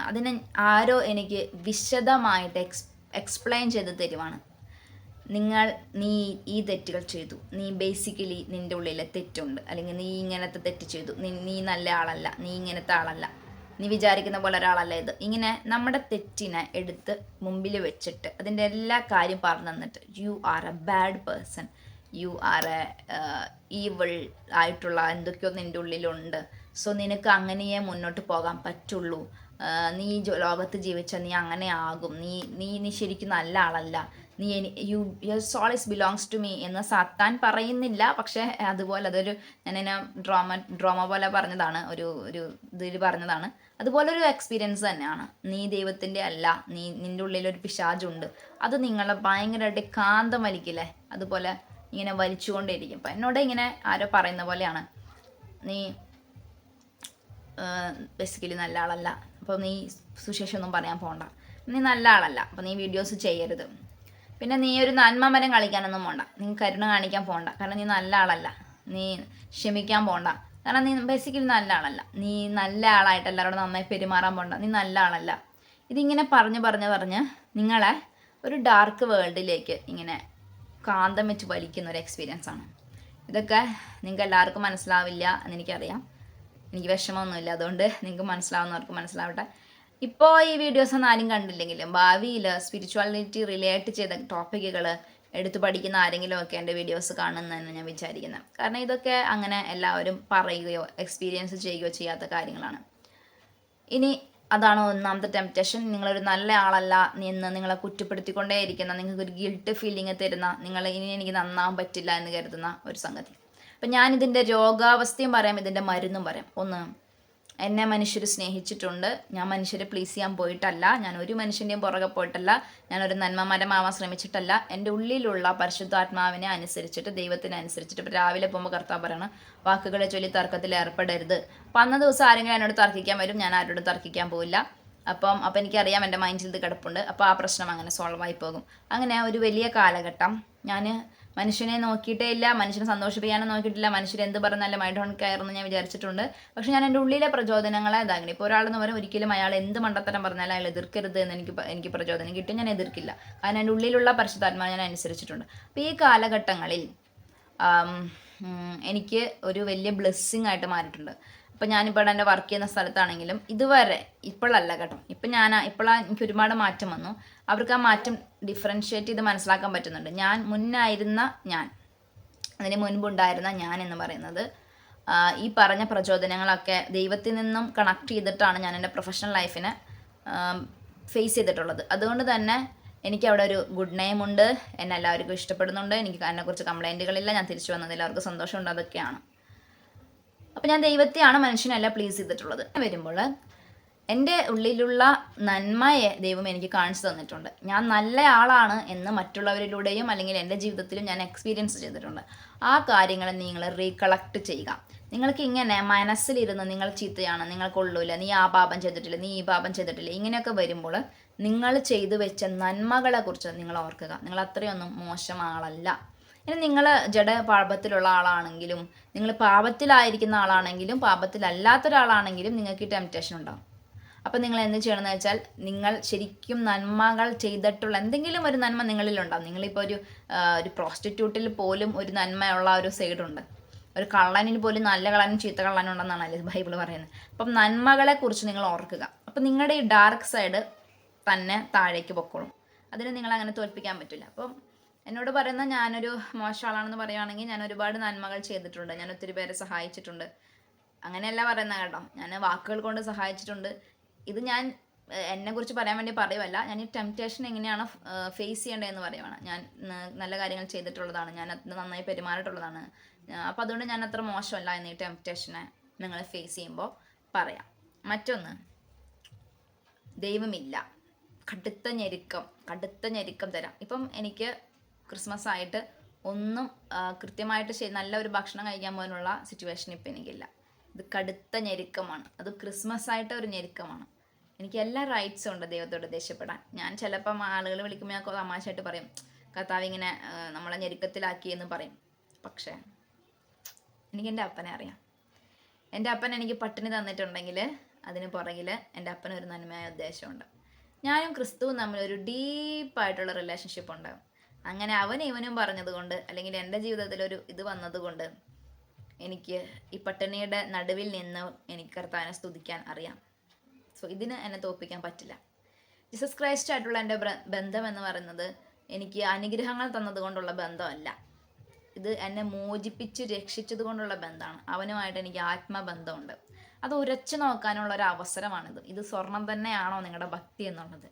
അതിനെ ആരോ എനിക്ക് വിശദമായിട്ട് എക്സ് എക്സ്പ്ലെയിൻ ചെയ്ത് തരുവാണ്. നിങ്ങൾ നീ ഈ തെറ്റുകൾ ചെയ്തു. നീ ബേസിക്കലി നിന്റെ ഉള്ളിലെ തെറ്റുണ്ട്. അല്ലെങ്കിൽ നീ ഇങ്ങനത്തെ തെറ്റ് ചെയ്തു. നീ നീ നല്ല ആളല്ല. നീ ഇങ്ങനത്തെ ആളല്ല. നീ വിചാരിക്കുന്ന പോലെ ഒരാളല്ല ഇത്. ഇങ്ങനെ നമ്മുടെ തെറ്റിനെ എടുത്ത് മുമ്പിൽ വെച്ചിട്ട് അതിന്റെ എല്ലാ കാര്യം പറഞ്ഞു തന്നിട്ട് you are a bad person you are a evil ആയിട്ടുള്ള എന്തൊക്കെയോ നിന്റെ ഉള്ളിലുണ്ട്. സോ നിനക്ക് അങ്ങനെയേ മുന്നോട്ട് പോകാൻ പറ്റുള്ളൂ. നീ ലോകത്ത് ജീവിച്ച നീ അങ്ങനെ ആകും. നീ നീ നീ ശരിക്കും നല്ല ആളല്ല. നീ you your soul is belongs to me എന്ന് സാത്താൻ പറയുന്നില്ല. പക്ഷേ അതുപോലെ അതൊരു ഞാനിങ്ങനെ ഡ്രോമ ഡ്രോമ പോലെ പറഞ്ഞതാണ്. ഒരു ഒരു ഇതിൽ പറഞ്ഞതാണ്. അതുപോലെ ഒരു എക്സ്പീരിയൻസ് തന്നെയാണ്. നീ ദൈവത്തിന്റെ അല്ല. നീ നിന്റെ ഉള്ളിൽ ഒരു പിശാചുണ്ട്. അത് നിങ്ങളെ ഭയങ്കരമായിട്ട് കാന്തം വലിക്കില്ലേ? അതുപോലെ ഇങ്ങനെ വലിച്ചുകൊണ്ടേയിരിക്കും. അപ്പം എന്നോട് ഇങ്ങനെ ആരോ പറയുന്ന പോലെയാണ്. നീ ബേസിക്കലി നല്ല ആളല്ല. അപ്പോൾ നീ സുശേഷമൊന്നും പറയാൻ പോണ്ട. നീ നല്ല ആളല്ല. അപ്പോൾ നീ വീഡിയോസ് ചെയ്യരുത്. പിന്നെ നീ ഒരു നന്മ മരം കളിക്കാനൊന്നും പോണ്ട. നീ കരുണ കാണിക്കാൻ പോണ്ട. കാരണം നീ നല്ല ആളല്ല. നീ ക്ഷമിക്കാൻ പോണ്ട. കാരണം നീ ബേസിക്കലി നല്ല ആളല്ല. നീ നല്ല ആളായിട്ട് എല്ലാവരോടും നന്നായി പെരുമാറാൻ പോണ്ട. നീ നല്ല ആളല്ല. ഇതിങ്ങനെ പറഞ്ഞ് പറഞ്ഞ് പറഞ്ഞ് നിങ്ങളെ ഒരു ഡാർക്ക് വേൾഡിലേക്ക് ഇങ്ങനെ കാന്തം വെച്ച് വലിക്കുന്ന ഒരു എക്സ്പീരിയൻസ് ആണ്. ഇതൊക്കെ നിങ്ങൾക്ക് എല്ലാവർക്കും മനസ്സിലാവില്ല എന്ന് എനിക്കറിയാം. എനിക്ക് വിഷമമൊന്നുമില്ല. അതുകൊണ്ട് നിങ്ങൾക്ക് മനസ്സിലാവുന്നവർക്ക് മനസ്സിലാവട്ടെ. ഇപ്പോൾ ഈ വീഡിയോസ് ഒന്നും ആരും കണ്ടില്ലെങ്കിലും ഭാവിയിൽ സ്പിരിച്വാലിറ്റി റിലേറ്റ് ചെയ്ത ടോപ്പിക്കുകൾ എടുത്തു പഠിക്കുന്ന ആരെങ്കിലും ഒക്കെ എന്റെ വീഡിയോസ് കാണുന്നതെന്ന് ഞാൻ വിചാരിക്കുന്നത്. കാരണം ഇതൊക്കെ അങ്ങനെ എല്ലാവരും പറയുകയോ എക്സ്പീരിയൻസ് ചെയ്യുകയോ ചെയ്യാത്ത കാര്യങ്ങളാണ്. ഇനി അതാണ് ഒന്നാമത്തെ ടെംപ്റ്റേഷൻ നിങ്ങളൊരു നല്ല ആളല്ല എന്ന് നിങ്ങളെ കുറ്റപ്പെടുത്തിക്കൊണ്ടേയിരിക്കുന്ന നിങ്ങൾക്ക് ഒരു ഗിൽട്ട് ഫീലിംഗ് തരുന്ന നിങ്ങൾ ഇനി എനിക്ക് നന്നാവാൻ പറ്റില്ല എന്ന് കരുതുന്ന ഒരു സംഗതി. അപ്പം ഞാനിതിന്റെ രോഗാവസ്ഥയും പറയാം ഇതിന്റെ മരുന്നും പറയാം. ഒന്ന് എന്നെ മനുഷ്യർ സ്നേഹിച്ചിട്ടുണ്ട്. ഞാൻ മനുഷ്യരെ പ്ലീസ് ചെയ്യാൻ പോയിട്ടല്ല. ഞാൻ ഒരു മനുഷ്യന്റെയും പുറകെ പോയിട്ടല്ല. ഞാനൊരു നന്മ മരമാവാൻ ശ്രമിച്ചിട്ടല്ല. എന്റെ ഉള്ളിലുള്ള പരിശുദ്ധാത്മാവിനെ അനുസരിച്ചിട്ട് ദൈവത്തിനെ അനുസരിച്ചിട്ട് ഇപ്പോൾ രാവിലെ പോകുമ്പോൾ കർത്താവ് പറയണം വാക്കുകളെ ചൊല്ലി തർക്കത്തിൽ ഏർപ്പെടരുത്. അപ്പം അന്ന ദിവസം ആരെങ്കിലും എന്നോട് തർക്കിക്കാൻ വരും. ഞാൻ ആരോടും തർക്കിക്കാൻ പോവില്ല. അപ്പം അപ്പം എനിക്കറിയാം എന്റെ മൈൻഡിൽ ഇത് കിടപ്പുണ്ട്. അപ്പോൾ ആ പ്രശ്നം അങ്ങനെ സോൾവ് ആയി പോകും. അങ്ങനെ ഒരു വലിയ കാലഘട്ടം ഞാൻ മനുഷ്യനെ നോക്കിയിട്ടേ ഇല്ല മനുഷ്യനെ സന്തോഷിപ്പിക്കാനും നോക്കിയിട്ടില്ല മനുഷ്യർ എന്ത് പറഞ്ഞാലും ഐ ഡോണ്ട് കെയർ എന്ന് ഞാൻ വിചാരിച്ചിട്ടുണ്ട്. പക്ഷെ ഞാൻ എന്റെ ഉള്ളിലെ പ്രചോദനങ്ങളെ ഇതാകണം ഇപ്പോൾ ഒരാളെന്ന് പറയും ഒരിക്കലും അയാൾ എന്ത് മണ്ടത്തരം പറഞ്ഞാലും അയാൾ എതിർക്കരുത് എന്ന് എനിക്ക് എനിക്ക് പ്രചോദനം കിട്ടും. ഞാൻ എതിർക്കില്ല. കാരണം എന്റെ ഉള്ളിലുള്ള പരിശുദ്ധാത്മാവ് ഞാൻ അനുസരിച്ചിട്ടുണ്ട്. അപ്പോൾ ഈ കാലഘട്ടങ്ങളിൽ എനിക്ക് ഒരു വലിയ ബ്ലെസ്സിങ് ആയിട്ട് മാറിയിട്ടുണ്ട്. അപ്പോൾ ഞാനിപ്പോൾ എന്റെ വർക്ക് ചെയ്യുന്ന സ്ഥലത്താണെങ്കിലും ഇതുവരെ ഇപ്പോഴല്ല കേട്ടോ. ഇപ്പം ഞാൻ ഇപ്പോഴാണ് എനിക്ക് ഒരുപാട് മാറ്റം വന്നു. അവർക്ക് ആ മാറ്റം ഡിഫറൻഷ്യേറ്റ് ചെയ്ത് മനസ്സിലാക്കാൻ പറ്റുന്നുണ്ട്. ഞാൻ മുന്നായിരുന്ന ഞാൻ അതിന് മുൻപുണ്ടായിരുന്ന ഞാൻ എന്ന് പറയുന്നത് ഈ പറഞ്ഞ പ്രചോദനങ്ങളൊക്കെ ദൈവത്തിൽ നിന്നും കണക്ട് ചെയ്തിട്ടാണ് ഞാൻ എന്റെ പ്രൊഫഷണൽ ലൈഫിനെ ഫേസ് ചെയ്തിട്ടുള്ളത്. അതുകൊണ്ട് തന്നെ എനിക്ക് അവിടെ ഒരു ഗുഡ് നെയിം ഉണ്ട്. എന്നെ എല്ലാവർക്കും ഇഷ്ടപ്പെടുന്നുണ്ട്. എനിക്ക് അതിനെക്കുറിച്ച് കംപ്ലൈന്റുകളില്ല ഞാൻ തിരിച്ചു വന്നതിൽ അവർക്ക് സന്തോഷമുണ്ട്. അതൊക്കെയാണ്. അപ്പോൾ ഞാൻ ദൈവത്തെയാണ് മനുഷ്യനല്ല പ്ലീസ് ചെയ്തിട്ടുള്ളത്. വരുമ്പോൾ എന്റെ ഉള്ളിലുള്ള നന്മയെ ദൈവം എനിക്ക് കാണിച്ചു തന്നിട്ടുണ്ട്. ഞാൻ നല്ല ആളാണ് എന്ന് മറ്റുള്ളവരിലൂടെയും അല്ലെങ്കിൽ എന്റെ ജീവിതത്തിലും ഞാൻ എക്സ്പീരിയൻസ് ചെയ്തിട്ടുണ്ട്. ആ കാര്യങ്ങൾ നിങ്ങൾ റീകളക്ട് ചെയ്യുക. നിങ്ങൾക്ക് ഇങ്ങനെ മനസ്സിലിരുന്ന് നിങ്ങൾ ചീത്തയാണ് നിങ്ങൾ നീ ആ പാപം ചെയ്തിട്ടില്ല നീ ഈ പാപം ചെയ്തിട്ടില്ല ഇങ്ങനെയൊക്കെ വരുമ്പോൾ നിങ്ങൾ ചെയ്തു വെച്ച നന്മകളെക്കുറിച്ച് നിങ്ങൾ ഓർക്കുക. നിങ്ങൾ അത്രയൊന്നും മോശം ആളല്ല. ഇനി നിങ്ങൾ ജഡ പാപത്തിലുള്ള ആളാണെങ്കിലും നിങ്ങൾ പാപത്തിലായിരിക്കുന്ന ആളാണെങ്കിലും പാപത്തിലല്ലാത്ത ഒരാളാണെങ്കിലും നിങ്ങൾക്ക് ടെംപ്റ്റേഷൻ ഉണ്ടാവും. അപ്പം നിങ്ങൾ എന്ത് ചെയ്യണമെന്ന് വെച്ചാൽ നിങ്ങൾ ശരിക്കും നന്മകൾ ചെയ്തിട്ടുള്ള എന്തെങ്കിലും ഒരു നന്മ നിങ്ങളിലുണ്ടാവും നിങ്ങളിപ്പോൾ ഒരു ഒരു പ്രോസ്റ്റിറ്റ്യൂട്ടിൽ പോലും ഒരു നന്മയുള്ള ഒരു സൈഡുണ്ട് ഒരു കള്ളനിൽ പോലും നല്ല കള്ളനും ചീത്ത കള്ളനും ഉണ്ടെന്നാണ് അല്ലേ ബൈബിൾ പറയുന്നത്. അപ്പം നന്മകളെ കുറിച്ച് നിങ്ങൾ ഓർക്കുക. അപ്പം നിങ്ങളുടെ ഈ ഡാർക്ക് സൈഡ് തന്നെ താഴേക്ക് പൊക്കോളും. അതിനെ നിങ്ങൾ അങ്ങനെ തോൽപ്പിക്കാൻ പറ്റില്ല. അപ്പം എന്നോട് പറയുന്ന ഞാനൊരു മോശം ആളാണെന്ന് പറയുകയാണെങ്കിൽ ഞാൻ ഒരുപാട് നന്മകൾ ചെയ്തിട്ടുണ്ട്. ഞാൻ ഒത്തിരി പേരെ സഹായിച്ചിട്ടുണ്ട്. അങ്ങനെയല്ല പറയുന്ന കേട്ടോ. ഞാൻ വാക്കുകൾ കൊണ്ട് സഹായിച്ചിട്ടുണ്ട്. ഇത് ഞാൻ എന്നെ കുറിച്ച് പറയാൻ വേണ്ടി പറയുമല്ല ഞാൻ ഈ ടെംപ്റ്റേഷൻ എങ്ങനെയാണ് ഫേസ് ചെയ്യേണ്ടതെന്ന് പറയുവാണ്. ഞാൻ നല്ല കാര്യങ്ങൾ ചെയ്തിട്ടുള്ളതാണ്. ഞാൻ നന്നായി പെരുമാറിയിട്ടുള്ളതാണ്. അപ്പോൾ അതുകൊണ്ട് ഞാൻ അത്ര മോശമല്ല എന്ന് ഈ ടെംപ്റ്റേഷനെ നിങ്ങൾ ഫേസ് ചെയ്യുമ്പോൾ പറയാം. മറ്റൊന്ന് ദൈവമില്ല. കടുത്ത ഞെരുക്കം കടുത്ത ഞെരുക്കം തരാം. ഇപ്പം എനിക്ക് ക്രിസ്മസ് ആയിട്ട് ഒന്നും കൃത്യമായിട്ട് നല്ല ഒരു ഭക്ഷണം കഴിക്കാൻ പോലുള്ള സിറ്റുവേഷൻ ഇപ്പം എനിക്കില്ല. ഇത് കടുത്ത ഞെരുക്കമാണ്. അത് ക്രിസ്മസ് ആയിട്ട് ഒരു ഞെരുക്കമാണ്. എനിക്ക് എല്ലാ റൈറ്റ്സും ഉണ്ട് ദൈവത്തോട് ദേഷ്യപ്പെടാൻ. ഞാൻ ചിലപ്പം ആളുകൾ വിളിക്കുമ്പോൾ ഞാൻ തമാശയായിട്ട് പറയും. കർത്താവ് ഇങ്ങനെ നമ്മളെ ഞെരുക്കത്തിലാക്കി എന്ന് പറയും. പക്ഷേ എനിക്ക് എന്റെ അപ്പനെ അറിയാം. എന്റെ അപ്പൻ എനിക്ക് പട്ടിണി തന്നിട്ടുണ്ടെങ്കിൽ അതിന് പുറകിൽ എന്റെ അപ്പനൊരു നന്മയായ ഉദ്ദേശമുണ്ട്. ഞാനും ക്രിസ്തുവും തമ്മിൽ ഒരു ഡീപ്പായിട്ടുള്ള റിലേഷൻഷിപ്പ് ഉണ്ട്. അങ്ങനെ അവൻ ഇവനും പറഞ്ഞതുകൊണ്ട് അല്ലെങ്കിൽ എന്റെ ജീവിതത്തിൽ ഒരു ഇത് വന്നതുകൊണ്ട് എനിക്ക് ഈ പട്ടിണിയുടെ നടുവിൽ നിന്ന് എനിക്ക് കർത്താവിനെ സ്തുതിക്കാൻ അറിയാം. സോ ഇതിന് എന്നെ തോൽപ്പിക്കാൻ പറ്റില്ല. ജീസസ് ക്രൈസ്റ്റ് ആയിട്ടുള്ള എന്റെ ബന്ധം എന്ന് പറയുന്നത് എനിക്ക് അനുഗ്രഹങ്ങൾ തന്നതുകൊണ്ടുള്ള ബന്ധമല്ല. ഇത് എന്നെ മോചിപ്പിച്ച് രക്ഷിച്ചത് കൊണ്ടുള്ള ബന്ധമാണ്. അവനുമായിട്ട് എനിക്ക് ആത്മബന്ധമുണ്ട്. അത് ഉരച്ചു നോക്കാനുള്ള ഒരു അവസരമാണിത്. ഇത് സ്വർണം തന്നെയാണോ നിങ്ങളുടെ ഭക്തി എന്നുള്ളത്?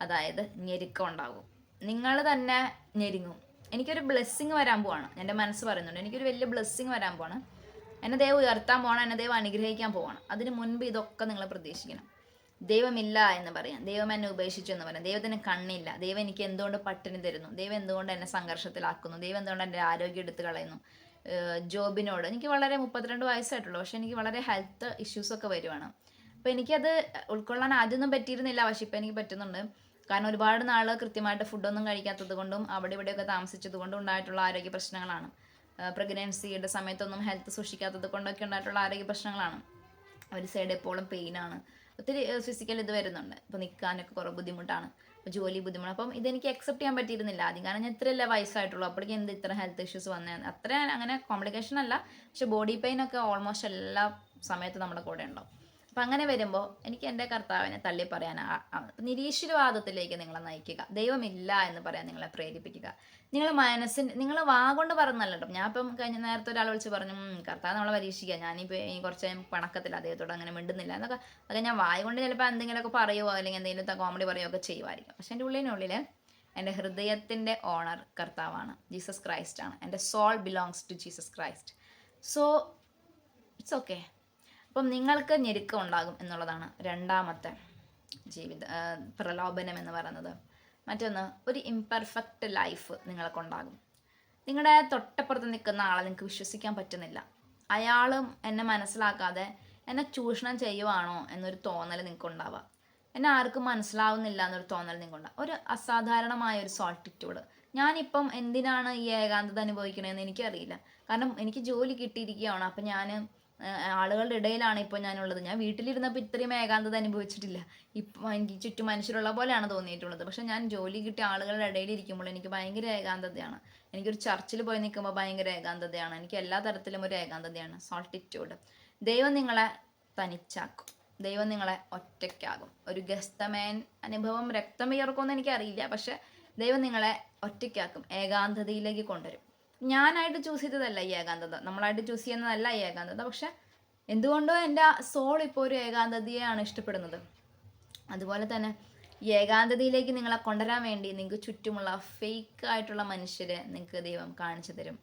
അതായത് ഞെരുക്കം ഉണ്ടാകും. നിങ്ങൾ തന്നെ ഞെരുങ്ങും. എനിക്കൊരു ബ്ലെസ്സിങ് വരാൻ പോവാണ്. എന്റെ മനസ്സ് പറയുന്നുണ്ട്. എനിക്കൊരു വലിയ ബ്ലെസ്സിങ് വരാൻ പോവാണ്. എന്നെ ദൈവം ഉയർത്താൻ പോകണം എന്നെ ദൈവം അനുഗ്രഹിക്കാൻ പോവാണ്. അതിന് മുൻപ് ഇതൊക്കെ നിങ്ങൾ പ്രതീക്ഷിക്കണം. ദൈവമില്ല എന്ന് പറയാം. ദൈവം എന്നെ ഉപേക്ഷിച്ചു എന്ന് പറയാം. ദൈവത്തിന് കണ്ണില്ല. ദൈവം എനിക്ക് എന്തുകൊണ്ട് പട്ടിണി തരുന്നു? ദൈവം എന്തുകൊണ്ട് എന്നെ സംഘർഷത്തിലാക്കുന്നു? ദൈവം എന്തുകൊണ്ട് എന്റെ ആരോഗ്യം എടുത്തു കളയുന്നു? ജോബിനോട്. എനിക്ക് വളരെ മുപ്പത്തിരണ്ട് വയസ്സായിട്ടുള്ളൂ. പക്ഷെ എനിക്ക് വളരെ ഹെൽത്ത് ഇഷ്യൂസൊക്കെ വരുവാണ്. അപ്പോൾ എനിക്കത് ഉൾക്കൊള്ളാൻ ആദ്യമൊന്നും പറ്റിയിരുന്നില്ല. പക്ഷെ ഇപ്പം എനിക്ക് പറ്റുന്നുണ്ട്. കാരണം ഒരുപാട് നാൾ കൃത്യമായിട്ട് ഫുഡൊന്നും കഴിക്കാത്തത് കൊണ്ടും അവിടെ ഇവിടെയൊക്കെ താമസിച്ചത് കൊണ്ടും ഉണ്ടായിട്ടുള്ള ആരോഗ്യ പ്രശ്നങ്ങളാണ്. പ്രഗ്നൻസിയുടെ സമയത്തൊന്നും ഹെൽത്ത് സൂക്ഷിക്കാത്തത് കൊണ്ടൊക്കെ ഉണ്ടായിട്ടുള്ള ആരോഗ്യ പ്രശ്നങ്ങളാണ്. ഒരു സൈഡ് എപ്പോഴും പെയിനാണ് ഒത്തിരി ഫിസിക്കൽ ഇത് വരുന്നുണ്ട്. ഇപ്പോൾ നിൽക്കാനൊക്കെ കുറേ ബുദ്ധിമുട്ടാണ്. ജോലി ബുദ്ധിമുട്ട്. അപ്പം ഇതെനിക്ക് അക്സെപ്റ്റ് ചെയ്യാൻ പറ്റിയിരുന്നില്ല. ആദ്യം കാരണം ഞാൻ ഇത്രയല്ല വയസ്സായിട്ടുള്ളൂ. അപ്പോഴേക്കും എന്ത് ഇത്ര ഹെൽത്ത് ഇഷ്യൂസ് വന്നേ? അത്ര അങ്ങനെ കോംപ്ലിക്കേഷൻ അല്ല. പക്ഷെ ബോഡി പെയിൻ ഒക്കെ ഓൾമോസ്റ്റ് എല്ലാ സമയത്തും നമ്മുടെ കൂടെ ഉണ്ടാവും. അപ്പം അങ്ങനെ വരുമ്പോൾ എനിക്ക് എന്റെ കർത്താവിനെ തള്ളി പറയാൻ നിരീശ്വരവാദത്തിലേക്ക് നിങ്ങളെ നയിക്കുക. ദൈവമില്ല എന്ന് പറയാൻ നിങ്ങളെ പ്രേരിപ്പിക്കുക. നിങ്ങൾ മനസ്സിന് നിങ്ങൾ വാ കൊണ്ട് പറഞ്ഞല്ലോ ഞാൻ ഇപ്പം കഴിഞ്ഞ നേരത്തെ ഒരാൾ വിളിച്ച് പറഞ്ഞു കർത്താവ് നമ്മളെ പരീക്ഷിക്കുക. ഞാനിപ്പോൾ ഈ കുറച്ച് പണക്കത്തിൽ അദ്ദേഹത്തോട് അങ്ങനെ മിണ്ടുന്നില്ല. എന്നൊക്കെ അതൊക്കെ ഞാൻ വായ കൊണ്ട് ചിലപ്പോൾ എന്തെങ്കിലുമൊക്കെ പറയുമോ അല്ലെങ്കിൽ എന്തെങ്കിലും കോമഡി പറയുമോ ഒക്കെ ചെയ്യുമായിരിക്കും. പക്ഷെ എന്റെ ഉള്ളിനുള്ളിൽ എന്റെ ഹൃദയത്തിന്റെ ഓണർ കർത്താവാണ്. ജീസസ് ക്രൈസ്റ്റ് ആണ്. എന്റെ soul belongs to Jesus Christ. So it's okay അപ്പം നിങ്ങൾക്ക് ഞെരുക്കം ഉണ്ടാകും എന്നുള്ളതാണ് രണ്ടാമത്തെ ജീവിത പ്രലോഭനം എന്ന് പറയുന്നത്. മറ്റൊന്ന് ഒരു ഇംപെർഫെക്റ്റ് ലൈഫ് നിങ്ങൾക്കുണ്ടാകും. നിങ്ങളുടെ തൊട്ടപ്പുറത്ത് നിൽക്കുന്ന ആളെ നിങ്ങൾക്ക് വിശ്വസിക്കാൻ പറ്റുന്നില്ല. അയാളും എന്നെ മനസ്സിലാക്കാതെ എന്നെ ചൂഷണം ചെയ്യുവാണോ എന്നൊരു തോന്നൽ നിങ്ങൾക്ക് ഉണ്ടാവുക എന്നെ ആർക്കും മനസ്സിലാവുന്നില്ല എന്നൊരു തോന്നൽ നിങ്ങൾക്കുണ്ടാവും. ഒരു അസാധാരണമായ ഒരു സോൾട്ടിറ്റ്യൂഡ് ഞാനിപ്പം എന്തിനാണ് ഈ ഏകാന്തത അനുഭവിക്കണമെന്ന് എനിക്കറിയില്ല. കാരണം എനിക്ക് ജോലി കിട്ടിയിരിക്കുകയാണ്. അപ്പം ഞാൻ ആളുകളുടെ ഇടയിലാണ് ഇപ്പോൾ ഞാനുള്ളത്. ഞാൻ വീട്ടിലിരുന്നപ്പോൾ ഇത്രയും ഏകാന്തത അനുഭവിച്ചിട്ടില്ല. ഇപ്പം എനിക്ക് ചുറ്റും മനുഷ്യരുള്ള പോലെയാണ് തോന്നിയിട്ടുള്ളത്. പക്ഷെ ഞാൻ ജോലി കിട്ടിയ ആളുകളുടെ ഇടയിൽ ഇരിക്കുമ്പോൾ എനിക്ക് ഭയങ്കര ഏകാന്തതയാണ്. എനിക്കൊരു ചർച്ചിൽ പോയി നിൽക്കുമ്പോൾ ഭയങ്കര ഏകാന്തതയാണ്. എനിക്ക് എല്ലാ തരത്തിലും ഒരു ഏകാന്തതയാണ്. സോൾട്ടിറ്റ്യൂഡ് ദൈവം നിങ്ങളെ തനിച്ചാക്കും. ദൈവം നിങ്ങളെ ഒറ്റയ്ക്കാകും ഒരു ഗസ്തമേൻ അനുഭവം രക്തം വിയർക്കുമെന്ന് എനിക്കറിയില്ല. പക്ഷെ ദൈവം നിങ്ങളെ ഒറ്റയ്ക്കാക്കും. ഏകാന്തതയിലേക്ക് കൊണ്ടുവരും. ഞാനായിട്ട് ചൂസ് ചെയ്തതല്ല ഈ ഏകാന്തത. നമ്മളായിട്ട് ചൂസ് ചെയ്യുന്നതല്ല ഈ ഏകാന്തത. പക്ഷെ എന്തുകൊണ്ടോ എന്റെ സോൾ ഇപ്പോൾ ഒരു ഏകാന്തതയാണ് ഇഷ്ടപ്പെടുന്നത്. അതുപോലെ തന്നെ ഈ ഏകാന്തതയിലേക്ക് നിങ്ങളെ കൊണ്ടുവരാൻ വേണ്ടി നിങ്ങൾക്ക് ചുറ്റുമുള്ള ഫേക്ക് ആയിട്ടുള്ള മനുഷ്യരെ നിങ്ങൾക്ക് ദൈവം കാണിച്ചു തരും.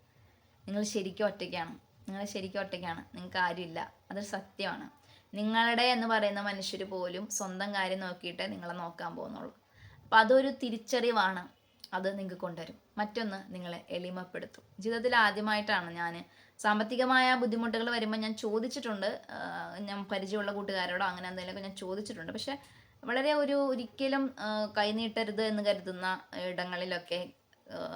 നിങ്ങൾ ശരിക്കും ഒറ്റയ്ക്കാണ്. നിങ്ങൾ ശരിക്കും ഒറ്റയ്ക്കാണ്. നിങ്ങൾക്ക് ആരുമില്ല. അതൊരു സത്യമാണ്. നിങ്ങളുടെ എന്ന് പറയുന്ന മനുഷ്യർ പോലും സ്വന്തം കാര്യം നോക്കിയിട്ട് നിങ്ങളെ നോക്കാൻ പോകുന്നുള്ളൂ. അപ്പം അതൊരു തിരിച്ചറിവാണ്. അത് നിങ്ങൾക്ക് കൊണ്ടുവരും. മറ്റൊന്ന് നിങ്ങളെ എളിമപ്പെടുത്തും. ജീവിതത്തിൽ ആദ്യമായിട്ടാണ് ഞാൻ സാമ്പത്തികമായ ബുദ്ധിമുട്ടുകൾ വരുമ്പോൾ ഞാൻ ചോദിച്ചിട്ടുണ്ട്. ഞാൻ പരിചയമുള്ള കൂട്ടുകാരോടോ അങ്ങനെ എന്തെങ്കിലുമൊക്കെ ഞാൻ ചോദിച്ചിട്ടുണ്ട്. പക്ഷെ വളരെ ഒരു ഒരിക്കലും കൈനീട്ടരുത് എന്ന് കരുതുന്ന ഇടങ്ങളിലൊക്കെ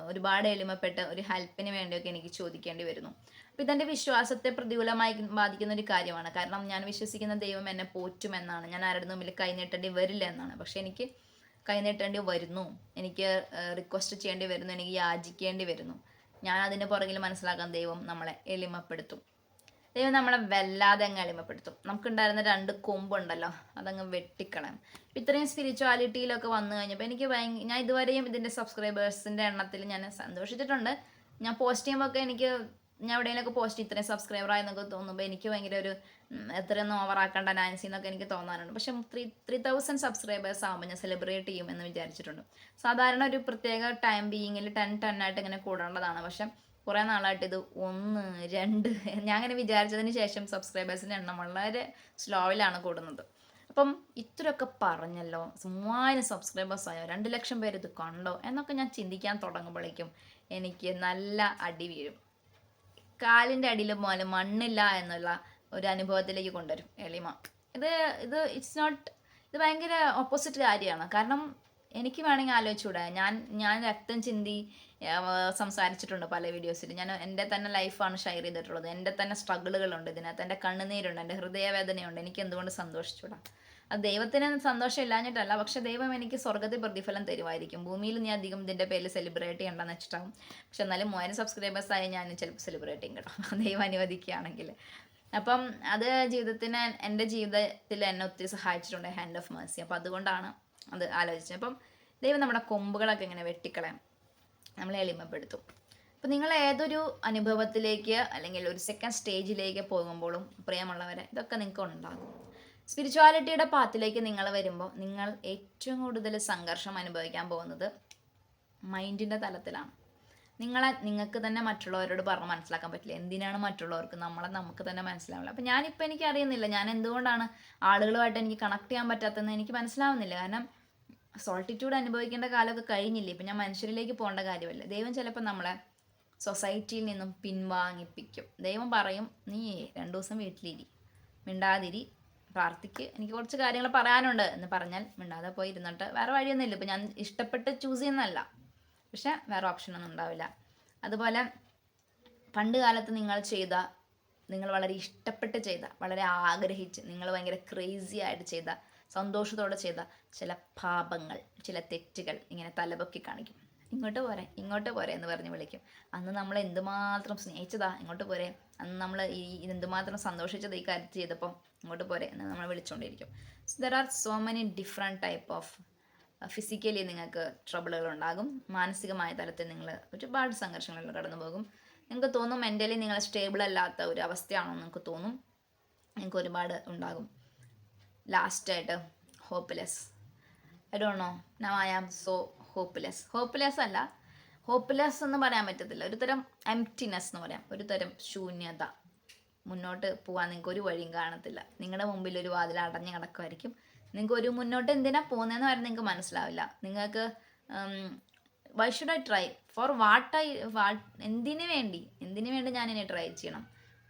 ഒരുപാട് എളിമപ്പെട്ട് ഒരു ഹെൽപ്പിന് വേണ്ടിയൊക്കെ എനിക്ക് ചോദിക്കേണ്ടി വരുന്നു. അപ്പം ഇതെന്റെ വിശ്വാസത്തെ പ്രതികൂലമായി ബാധിക്കുന്ന ഒരു കാര്യമാണ്. കാരണം ഞാൻ വിശ്വസിക്കുന്ന ദൈവം എന്നെ പോറ്റുമെന്നാണ്. ഞാൻ ആരുടെ മുമ്പിൽ കൈനീട്ടേണ്ടി വരില്ല എന്നാണ്. പക്ഷെ എനിക്ക് കൈനീട്ടേണ്ടി വരുന്നു. എനിക്ക് റിക്വസ്റ്റ് ചെയ്യേണ്ടി വരുന്നു. എനിക്ക് യാചിക്കേണ്ടി വരുന്നു. ഞാൻ അതിന് പുറകിൽ മനസ്സിലാക്കാൻ ദൈവം നമ്മളെ എളിമപ്പെടുത്തും. ദൈവം നമ്മളെ വല്ലാതെ അങ്ങ് എളിമപ്പെടുത്തും. നമുക്കുണ്ടായിരുന്ന രണ്ട് കൊമ്പുണ്ടല്ലോ അതങ്ങ് വെട്ടിക്കണം ഇത്രയും സ്പിരിച്വാലിറ്റിയിലൊക്കെ വന്നു കഴിഞ്ഞപ്പോൾ എനിക്ക് ഭയങ്കര ഞാൻ ഇതുവരെയും ഇതിന്റെ സബ്സ്ക്രൈബേഴ്സിന്റെ എണ്ണത്തിൽ ഞാൻ സന്തോഷിച്ചിട്ടുണ്ട്. ഞാൻ പോസ്റ്റ് ചെയ്യുമ്പോൾ ഒക്കെ എനിക്ക് ഞാൻ എവിടെയെങ്കിലുമൊക്കെ പോസ്റ്റ് ഇത്രയും സബ്സ്ക്രൈബർ ആയെന്നൊക്കെ തോന്നുമ്പോൾ എനിക്ക് ഭയങ്കര ഒരു എത്രയൊന്നും ഓവറാക്കേണ്ട നാൻസി എന്നൊക്കെ എനിക്ക് തോന്നാറുണ്ട്. പക്ഷെ ത്രീ ത്രീ തൗസൻഡ് സബ്സ്ക്രൈബേഴ്സ് ആകുമ്പോൾ ഞാൻ സെലിബ്രേറ്റ് ചെയ്യും എന്ന് വിചാരിച്ചിട്ടുണ്ട്. സാധാരണ ഒരു പ്രത്യേക ടൈം ബീയിങ്ങിൽ ടെൻ ടെൻ ആയിട്ട് ഇങ്ങനെ കൂടേണ്ടതാണ് പക്ഷെ കുറേ നാളായിട്ട് ഇത് ഒന്ന് രണ്ട് ഞാൻ അങ്ങനെ വിചാരിച്ചതിന് ശേഷം സബ്സ്ക്രൈബേഴ്സിന്റെ എണ്ണം വളരെ സ്ലോയിലാണ് കൂടുന്നത്. അപ്പം ഇത്രയൊക്കെ പറഞ്ഞല്ലോ മൂവായിരം സബ്സ്ക്രൈബേഴ്സ് ആയോ രണ്ട് ലക്ഷം പേര് ഇത് കണ്ടോ എന്നൊക്കെ ഞാൻ ചിന്തിക്കാൻ തുടങ്ങുമ്പോഴേക്കും എനിക്ക് നല്ല അടി വീഴും. കാലിന്റെ അടിയിൽ പോലെ മണ്ണില്ല എന്നുള്ള ഒരു അനുഭവത്തിലേക്ക് കൊണ്ടുവരും എളിമ. ഇത് ഇത് ഇറ്റ്സ് നോട്ട് ഇത് ഭയങ്കര ഓപ്പോസിറ്റ് കാര്യമാണ്. കാരണം എനിക്ക് വേണമെങ്കിൽ ആലോചിച്ചുകൂടെ. ഞാൻ ഞാൻ രക്തം ചിന്തി സംസാരിച്ചിട്ടുണ്ട് പല വീഡിയോസിൽ ഞാൻ എന്റെ തന്നെ ലൈഫാണ് ഷെയർ ചെയ്തിട്ടുള്ളത്. എന്റെ തന്നെ സ്ട്രഗിളുകളുണ്ട് ഇതിനകത്ത്. എന്റെ കണ്ണുനീരുണ്ട്. എന്റെ ഹൃദയവേദനയുണ്ട്. എനിക്ക് എന്തുകൊണ്ട് സന്തോഷിച്ചൂടാ അത് ദൈവത്തിന് സന്തോഷം ഇല്ലാഞ്ഞിട്ടല്ല പക്ഷെ ദൈവം എനിക്ക് സ്വർഗത്തിൽ പ്രതിഫലം തരുമായിരിക്കും. ഭൂമിയിൽ നീ അധികം ഇതിന്റെ പേരിൽ സെലിബ്രേറ്റ് ചെയ്യണ്ടെന്ന് വെച്ചിട്ടാവും. പക്ഷെ എന്നാലും മൂവായിരം സബ്സ്ക്രൈബേഴ്സ് ആയി ഞാൻ ചിലപ്പോൾ സെലിബ്രേറ്റ് ചെയ്യും കേട്ടോ. ദൈവം അനുവദിക്കുകയാണെങ്കിൽ. അപ്പം അത് ജീവിതത്തിന് എന്റെ ജീവിതത്തിൽ എന്നെ ഒത്തിരി സഹായിച്ചിട്ടുണ്ട് ഹാൻഡ് ഓഫ് മേഴ്സി അപ്പം അതുകൊണ്ടാണ് അത് ആലോചിച്ചത്. അപ്പം ദൈവം നമ്മുടെ കൊമ്പുകളൊക്കെ ഇങ്ങനെ വെട്ടിക്കളയാം നമ്മളെ എളിമപ്പെടുത്തും. അപ്പം നിങ്ങൾ ഏതൊരു അനുഭവത്തിലേക്ക് അല്ലെങ്കിൽ ഒരു സെക്കൻഡ് സ്റ്റേജിലേക്ക് പോകുമ്പോഴും പ്രിയമുള്ളവരെ ഇതൊക്കെ നിങ്ങൾക്ക് ഉണ്ടാകും. സ്പിരിച്വാലിറ്റിയുടെ പാത്തിലേക്ക് നിങ്ങൾ വരുമ്പോൾ നിങ്ങൾ ഏറ്റവും കൂടുതൽ സംഘർഷം അനുഭവിക്കാൻ പോകുന്നത് മൈൻഡിന്റെ തലത്തിലാണ്. നിങ്ങളെ നിങ്ങൾക്ക് തന്നെ മറ്റുള്ളവരോട് പറഞ്ഞ് മനസ്സിലാക്കാൻ പറ്റില്ല. എന്തിനാണ് മറ്റുള്ളവർക്ക് നമ്മളെ നമുക്ക് തന്നെ മനസ്സിലാവില്ല അപ്പം ഞാനിപ്പോൾ എനിക്ക് അറിയുന്നില്ല ഞാൻ എന്തുകൊണ്ടാണ് ആളുകളുമായിട്ട് എനിക്ക് കണക്ട് ചെയ്യാൻ പറ്റാത്തതെന്ന് എനിക്ക് മനസ്സിലാവുന്നില്ല. കാരണം സോൾട്ടിറ്റ്യൂഡ് അനുഭവിക്കേണ്ട കാലമൊക്കെ കഴിഞ്ഞില്ലേ? ഇപ്പം ഞാൻ മനുഷ്യരിലേക്ക് പോകേണ്ട കാര്യമല്ല. ദൈവം ചിലപ്പോൾ നമ്മളെ സൊസൈറ്റിയിൽ നിന്നും പിൻവാങ്ങിപ്പിക്കും. ദൈവം പറയും നീ രണ്ടു ദിവസം വീട്ടിലിരി. മിണ്ടാതിരി. പ്രാർത്ഥിക്ക് എനിക്ക് കുറച്ച് കാര്യങ്ങൾ പറയാനുണ്ട് എന്ന് പറഞ്ഞാൽ മിണ്ടാതെ പോയി ഇരുന്നിട്ട് വേറെ വഴിയൊന്നുമില്ല. ഇപ്പം ഞാൻ ഇഷ്ടപ്പെട്ട് ചൂസ് ചെയ്യുന്നതല്ല. പക്ഷെ വേറെ ഓപ്ഷനൊന്നും ഉണ്ടാവില്ല. അതുപോലെ പണ്ട് കാലത്ത് നിങ്ങൾ ചെയ്ത നിങ്ങൾ വളരെ ഇഷ്ടപ്പെട്ട് ചെയ്ത വളരെ ആഗ്രഹിച്ച് നിങ്ങൾ ഭയങ്കര ക്രേസി ആയിട്ട് ചെയ്ത സന്തോഷത്തോടെ ചെയ്ത ചില പാപങ്ങൾ ചില തെറ്റുകൾ ഇങ്ങനെ തലപൊക്കി കാണിക്കും. ഇങ്ങോട്ട് പോരെ ഇങ്ങോട്ട് പോരെ എന്ന് പറഞ്ഞ് വിളിക്കും. അന്ന് നമ്മൾ എന്തുമാത്രം സ്നേഹിച്ചതാ ഇങ്ങോട്ട് പോരെ. അന്ന് നമ്മൾ ഈ എന്തുമാത്രം സന്തോഷിച്ചത് ഈ കാര്യത്തിൽ ചെയ്തപ്പോൾ ഇങ്ങോട്ട് പോരെ എന്ന് നമ്മൾ വിളിച്ചുകൊണ്ടിരിക്കും there are so many different type of physically നിങ്ങൾക്ക് ട്രബിളുകൾ ഉണ്ടാകും. മാനസികമായ തലത്തിൽ നിങ്ങൾ ഒരുപാട് സംഘർഷങ്ങളിൽ കടന്നു പോകും. നിങ്ങൾക്ക് തോന്നും മെന്റലി നിങ്ങൾ സ്റ്റേബിൾ അല്ലാത്ത ഒരു അവസ്ഥയാണോ എന്ന് നിങ്ങൾക്ക് തോന്നും. നിങ്ങൾക്ക് ഒരുപാട് ഉണ്ടാകും. ലാസ്റ്റായിട്ട് hopeless I don't know now I am so hopeless hopeless അല്ല. ഹോപ്പ്ലെസ് എന്ന് പറയാൻ പറ്റത്തില്ല. ഒരു തരം എംറ്റിനെസ് എന്ന് പറയാം. ഒരു തരം ശൂന്യത. മുന്നോട്ട് പോകാൻ നിങ്ങൾക്ക് ഒരു വഴിയും കാണത്തില്ല. നിങ്ങളുടെ മുമ്പിൽ ഒരു വാതിൽ അടഞ്ഞു കിടക്കുമായിരിക്കും. നിങ്ങൾക്ക് ഒരു മുന്നോട്ട് എന്തിനാ പോകുന്നതെന്ന് വരെ നിങ്ങൾക്ക് മനസ്സിലാവില്ല. നിങ്ങൾക്ക് why should I try for what I what എന്തിനു വേണ്ടി? എന്തിനു വേണ്ടി ഞാൻ ഇനി ട്രൈ ചെയ്യണം?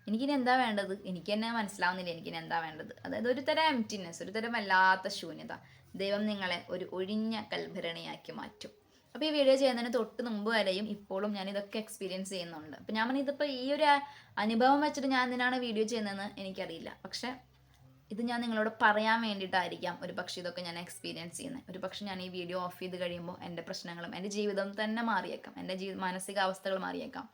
എനിക്കിനി എന്താ വേണ്ടത്? എനിക്ക് തന്നെ മനസ്സിലാവുന്നില്ല. എനിക്കിനി എന്താ വേണ്ടത്? അതായത് ഒരു തരം എംറ്റിനെസ് ഒരു തരം വല്ലാത്ത ശൂന്യത. ദൈവം നിങ്ങളെ ഒരു ഒഴിഞ്ഞ കൽഭരണിയാക്കി മാറ്റും. അപ്പോൾ ഈ വീഡിയോ ചെയ്യുന്നതിന് തൊട്ട് മുമ്പ് വരെയും ഇപ്പോഴും ഞാൻ ഇതൊക്കെ എക്സ്പീരിയൻസ് ചെയ്യുന്നുണ്ട്. അപ്പം ഞാൻ ഇതിപ്പോ ഈ ഒരു അനുഭവം വെച്ചിട്ട് ഞാൻ എന്തിനാണ് വീഡിയോ ചെയ്യുന്നതെന്ന് എനിക്കറിയില്ല. പക്ഷെ ഇത് ഞാൻ നിങ്ങളോട് പറയാൻ വേണ്ടിയിട്ടായിരിക്കാം ഒരു പക്ഷേ ഇതൊക്കെ ഞാൻ എക്സ്പീരിയൻസ് ചെയ്യുന്നത്. ഒരു പക്ഷേ ഞാൻ ഈ വീഡിയോ ഓഫ് ചെയ്ത് കഴിയുമ്പോൾ എന്റെ പ്രശ്നങ്ങളും എന്റെ ജീവിതം തന്നെ മാറിയേക്കാം. എന്റെ ജീ മാനസികാവസ്ഥകൾ മാറിയേക്കാം.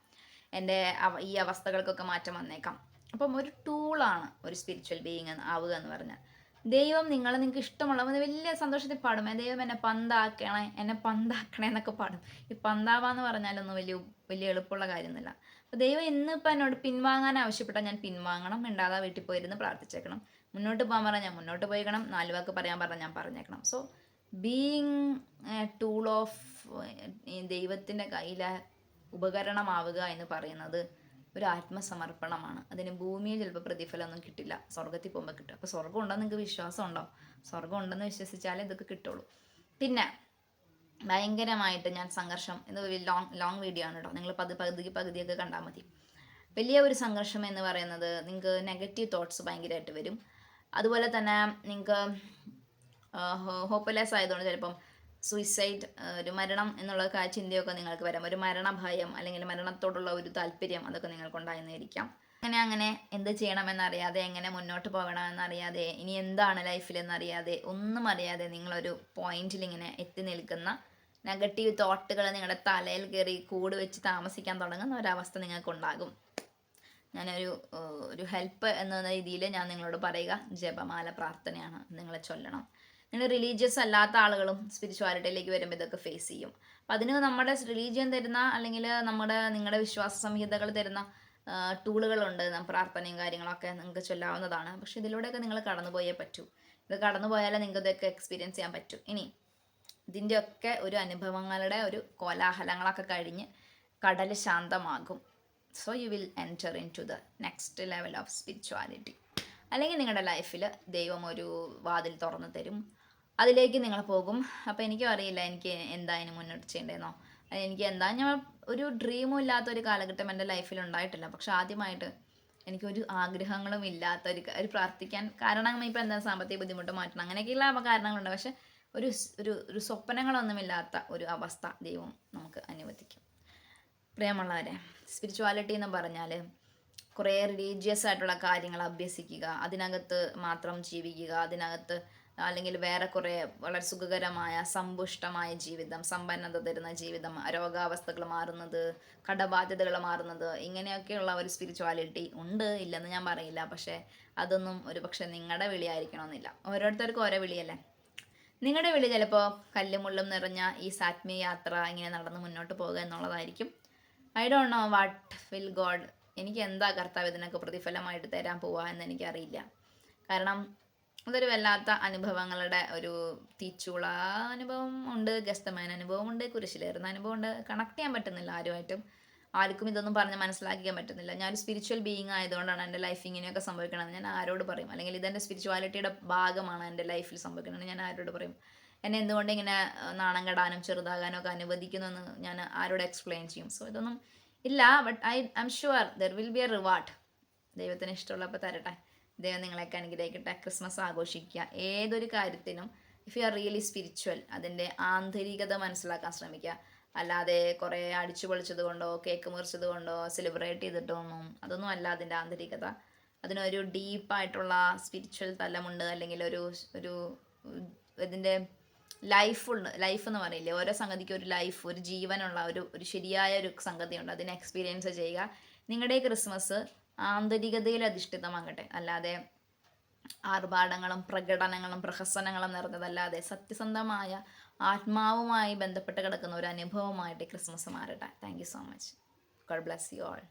എന്റെ ഈ അവസ്ഥകൾക്കൊക്കെ മാറ്റം വന്നേക്കാം. അപ്പം ഒരു ടൂളാണ് ഒരു സ്പിരിച്വൽ ബീയിങ് ആവുക എന്ന് പറഞ്ഞാൽ. ദൈവം നിങ്ങളെ നിങ്ങൾക്ക് ഇഷ്ടമുള്ള വലിയ സന്തോഷത്തിൽ പാടും. ദൈവം എന്നെ പന്താക്കണേ എന്നെ പന്താക്കണേ എന്നൊക്കെ പാടും. ഈ പന്താവാന്ന് പറഞ്ഞാലൊന്നും വലിയ വലിയ എളുപ്പമുള്ള കാര്യമൊന്നുമില്ല. അപ്പോൾ ദൈവം ഇന്നിപ്പോൾ എന്നോട് പിൻവാങ്ങാൻ ആവശ്യപ്പെട്ടാൽ ഞാൻ പിൻവാങ്ങണം മിണ്ടാതെ വീട്ടിൽ പോയിരുന്ന് പ്രാർത്ഥിച്ചേക്കണം. മുന്നോട്ട് പോകാൻ പറഞ്ഞാൽ ഞാൻ മുന്നോട്ട് പോയിക്കണം. നാല് വാക്ക് പറയാൻ പറഞ്ഞാൽ ഞാൻ പറഞ്ഞേക്കണം. സോ ബീയിങ് ടൂൾ ഓഫ് ദൈവത്തിന്റെ കയ്യിലെ ഉപകരണമാവുക എന്ന് പറയുന്നത് ഒരു ആത്മസമർപ്പണമാണ്. അതിന് ഭൂമിയിൽ ചിലപ്പോൾ പ്രതിഫലമൊന്നും കിട്ടില്ല. സ്വർഗത്തിൽ പോകുമ്പോൾ കിട്ടും. അപ്പോൾ സ്വർഗം ഉണ്ടോ നിങ്ങൾക്ക് വിശ്വാസം ഉണ്ടോ സ്വർഗം ഉണ്ടെന്ന് വിശ്വസിച്ചാലേ ഇതൊക്കെ കിട്ടുള്ളൂ. പിന്നെ ഭയങ്കരമായിട്ട് ഞാൻ സംഘർഷം ഇത് ലോങ് ലോങ് വീഡിയോ ആണ് കേട്ടോ നിങ്ങൾ പതി പകുതി പകുതിയൊക്കെ കണ്ടാൽ മതി. വലിയ ഒരു സംഘർഷം എന്ന് പറയുന്നത് നിങ്ങൾക്ക് നെഗറ്റീവ് തോട്ട്സ് ഭയങ്കരമായിട്ട് വരും. അതുപോലെ തന്നെ നിങ്ങൾക്ക് ഹോപ്പ്ലെസ് ആയതുകൊണ്ട് ചിലപ്പം സൂയിസൈഡ് ഒരു മരണം എന്നുള്ള ചിന്തയൊക്കെ നിങ്ങൾക്ക് വരാം. ഒരു മരണഭയം അല്ലെങ്കിൽ മരണത്തോടുള്ള ഒരു താല്പര്യം അതൊക്കെ നിങ്ങൾക്ക് ഉണ്ടായിരുന്നിരിക്കാം അങ്ങനെ അങ്ങനെ എന്ത് ചെയ്യണമെന്നറിയാതെ എങ്ങനെ മുന്നോട്ട് പോകണമെന്നറിയാതെ ഇനി എന്താണ് ലൈഫിൽ എന്നറിയാതെ ഒന്നും അറിയാതെ നിങ്ങളൊരു പോയിന്റിൽ ഇങ്ങനെ എത്തി നിൽക്കുന്ന നെഗറ്റീവ് തോട്ടുകൾ നിങ്ങളുടെ തലയിൽ കയറി കൂട് വെച്ച് താമസിക്കാൻ തുടങ്ങുന്ന ഒരവസ്ഥ നിങ്ങൾക്കുണ്ടാകും. ഞാനൊരു ഒരു ഹെൽപ്പ് എന്ന രീതിയിൽ ഞാൻ നിങ്ങളോട് പറയുക. ജപമാല പ്രാർത്ഥനയാണ് നിങ്ങളെ ചൊല്ലണം. നിങ്ങൾ റിലീജിയസ് അല്ലാത്ത ആളുകളും സ്പിരിച്വാലിറ്റിയിലേക്ക് വരുമ്പോൾ ഇതൊക്കെ ഫേസ് ചെയ്യും. അപ്പം അതിന് നമ്മുടെ റിലീജിയൻ തരുന്ന അല്ലെങ്കിൽ നമ്മുടെ നിങ്ങളുടെ വിശ്വാസ സംഹിതകൾ തരുന്ന ടൂളുകളുണ്ട് പ്രാർത്ഥനയും കാര്യങ്ങളൊക്കെ നിങ്ങൾക്ക് ചൊല്ലാവുന്നതാണ്. പക്ഷെ ഇതിലൂടെയൊക്കെ നിങ്ങൾ കടന്നു പോയേ പറ്റൂ. ഇത് കടന്നു പോയാലേ നിങ്ങൾക്ക് ഇതൊക്കെ എക്സ്പീരിയൻസ് ചെയ്യാൻ പറ്റൂ. ഇനി ഇതിന്റെയൊക്കെ ഒരു അനുഭവങ്ങളുടെ ഒരു കോലാഹലങ്ങളൊക്കെ കഴിഞ്ഞ് കടൽ ശാന്തമാകും. So you will enter into the next level of spirituality അല്ലെങ്കിൽ നിങ്ങളുടെ ലൈഫിൽ ദൈവം ഒരു വാതിൽ തുറന്നു തരും. അതിലേക്ക് നിങ്ങൾ പോകും. അപ്പോൾ എനിക്കും അറിയില്ല എനിക്ക് എന്താ അതിന് മുന്നോട്ട് ചെയ്യേണ്ടതെന്നോ. എനിക്ക് എന്താ ഞാൻ ഒരു ഡ്രീമും ഇല്ലാത്ത ഒരു കാലഘട്ടം എന്റെ ലൈഫിൽ ഉണ്ടായിട്ടില്ല. പക്ഷെ ആദ്യമായിട്ട് എനിക്കൊരു ആഗ്രഹങ്ങളും ഇല്ലാത്ത ഒരു ഒരു പ്രാർത്ഥിക്കാൻ കാരണം ഇപ്പോൾ എന്താ സാമ്പത്തിക ബുദ്ധിമുട്ട് മാറ്റണം അങ്ങനെയൊക്കെയുള്ള കാരണങ്ങളുണ്ട്. പക്ഷെ ഒരു ഒരു ഒരു സ്വപ്നങ്ങളൊന്നുമില്ലാത്ത ഒരു അവസ്ഥ ദൈവം നമുക്ക് അനുവദിക്കും. പ്രിയമുള്ളവരെ സ്പിരിച്വാലിറ്റി എന്ന് പറഞ്ഞാൽ കുറേ റിലീജിയസ് ആയിട്ടുള്ള കാര്യങ്ങൾ അഭ്യസിക്കുക അതിനകത്ത് മാത്രം ജീവിക്കുക അതിനകത്ത് അല്ലെങ്കിൽ വേറെ കുറേ വളരെ സുഖകരമായ സമ്പുഷ്ടമായ ജീവിതം സമ്പന്നത തരുന്ന ജീവിതം രോഗാവസ്ഥകൾ മാറുന്നത് കടബാധ്യതകൾ മാറുന്നത് ഇങ്ങനെയൊക്കെയുള്ള ഒരു സ്പിരിച്വാലിറ്റി ഉണ്ട് ഇല്ലെന്ന് ഞാൻ പറയില്ല. പക്ഷേ അതൊന്നും ഒരു പക്ഷേ നിങ്ങളുടെ വിളിയായിരിക്കണമെന്നില്ല. ഓരോരുത്തർക്കും ഓരോ വിളിയല്ലേ? നിങ്ങളുടെ വിളി ചിലപ്പോൾ കല്ലുമുള്ളും നിറഞ്ഞ ഈ സാത്മീയ യാത്ര ഇങ്ങനെ നടന്ന് മുന്നോട്ട് പോകുക എന്നുള്ളതായിരിക്കും. I don't know what will God എനിക്ക് എന്താ കർത്താവ് ഇതിനൊക്കെ പ്രതിഫലമായിട്ട് തരാൻ പോവുക എന്ന് എനിക്കറിയില്ല. കാരണം അതൊരു വല്ലാത്ത അനുഭവങ്ങളുടെ ഒരു തീച്ചുള അനുഭവം ഉണ്ട് ഗസ്തമായ അനുഭവം ഉണ്ട് കുരിശിലേറുന്ന അനുഭവം ഉണ്ട്. കണക്ട് ചെയ്യാൻ പറ്റുന്നില്ല ആരുമായിട്ടും. ആർക്കും ഇതൊന്നും പറഞ്ഞ് മനസ്സിലാക്കിക്കാൻ പറ്റുന്നില്ല. ഞാനൊരു സ്പിരിച്വൽ ബീയിങ് ആയതുകൊണ്ടാണ് എന്റെ ലൈഫ് ഇങ്ങനെയൊക്കെ സംഭവിക്കണമെന്ന് ഞാൻ ആരോട് പറയും? അല്ലെങ്കിൽ ഇതെന്റെ സ്പിരിച്വാലിറ്റിയുടെ ഭാഗമാണ് എന്റെ ലൈഫിൽ സംഭവിക്കണമെന്ന് ഞാൻ ആരോട് പറയും? എന്നെ എന്തുകൊണ്ട് ഇങ്ങനെ നാണം കെടാനും ചെറുതാകാനും ഒക്കെ അനുവദിക്കുന്നു എന്ന് ഞാൻ ആരോട് എക്സ്പ്ലെയിൻ ചെയ്യും? സോ ഇതൊന്നും ഇല്ല. But I I'm sure there will be a reward ദൈവത്തിന് ഇഷ്ടമുള്ളപ്പോൾ തരട്ടെ. ദൈവം നിങ്ങളെയൊക്കെ അനുഗ്രഹിക്കട്ടെ. ക്രിസ്മസ് ആഘോഷിക്കുക. ഏതൊരു കാര്യത്തിനും if you are really spiritual അതിന്റെ ആന്തരികത മനസ്സിലാക്കാൻ ശ്രമിക്കുക. അല്ലാതെ കുറേ അടിച്ചു പൊളിച്ചത് കൊണ്ടോ കേക്ക് മുറിച്ചത് കൊണ്ടോ സെലിബ്രേറ്റ് ചെയ്തിട്ടൊന്നും അതൊന്നും അല്ല അതിന്റെ ആന്തരികത. അതിനൊരു ഡീപ്പായിട്ടുള്ള സ്പിരിച്വൽ തലമുണ്ട് അല്ലെങ്കിൽ ഒരു ഒരു ഇതിന്റെ ലൈഫുണ്ട് ലൈഫ് എന്ന് പറയില്ലേ? ഓരോ സംഗതിക്ക് ഒരു ലൈഫ് ഒരു ജീവനുള്ള ഒരു ഒരു ശരിയായ ഒരു സംഗതിയുണ്ട്. അതിനെ എക്സ്പീരിയൻസ് ചെയ്യുക. നിങ്ങളുടെ ക്രിസ്മസ് ആന്തരികതയിൽ അധിഷ്ഠിതമാകട്ടെ. അല്ലാതെ ആർഭാടങ്ങളും പ്രകടനങ്ങളും പ്രഹസനങ്ങളും നിറഞ്ഞതല്ലാതെ സത്യസന്ധമായ ആത്മാവുമായി ബന്ധപ്പെട്ട് കിടക്കുന്ന ഒരു അനുഭവമായിട്ട് ക്രിസ്മസ് മാറട്ടെ. Thank you so much God bless you all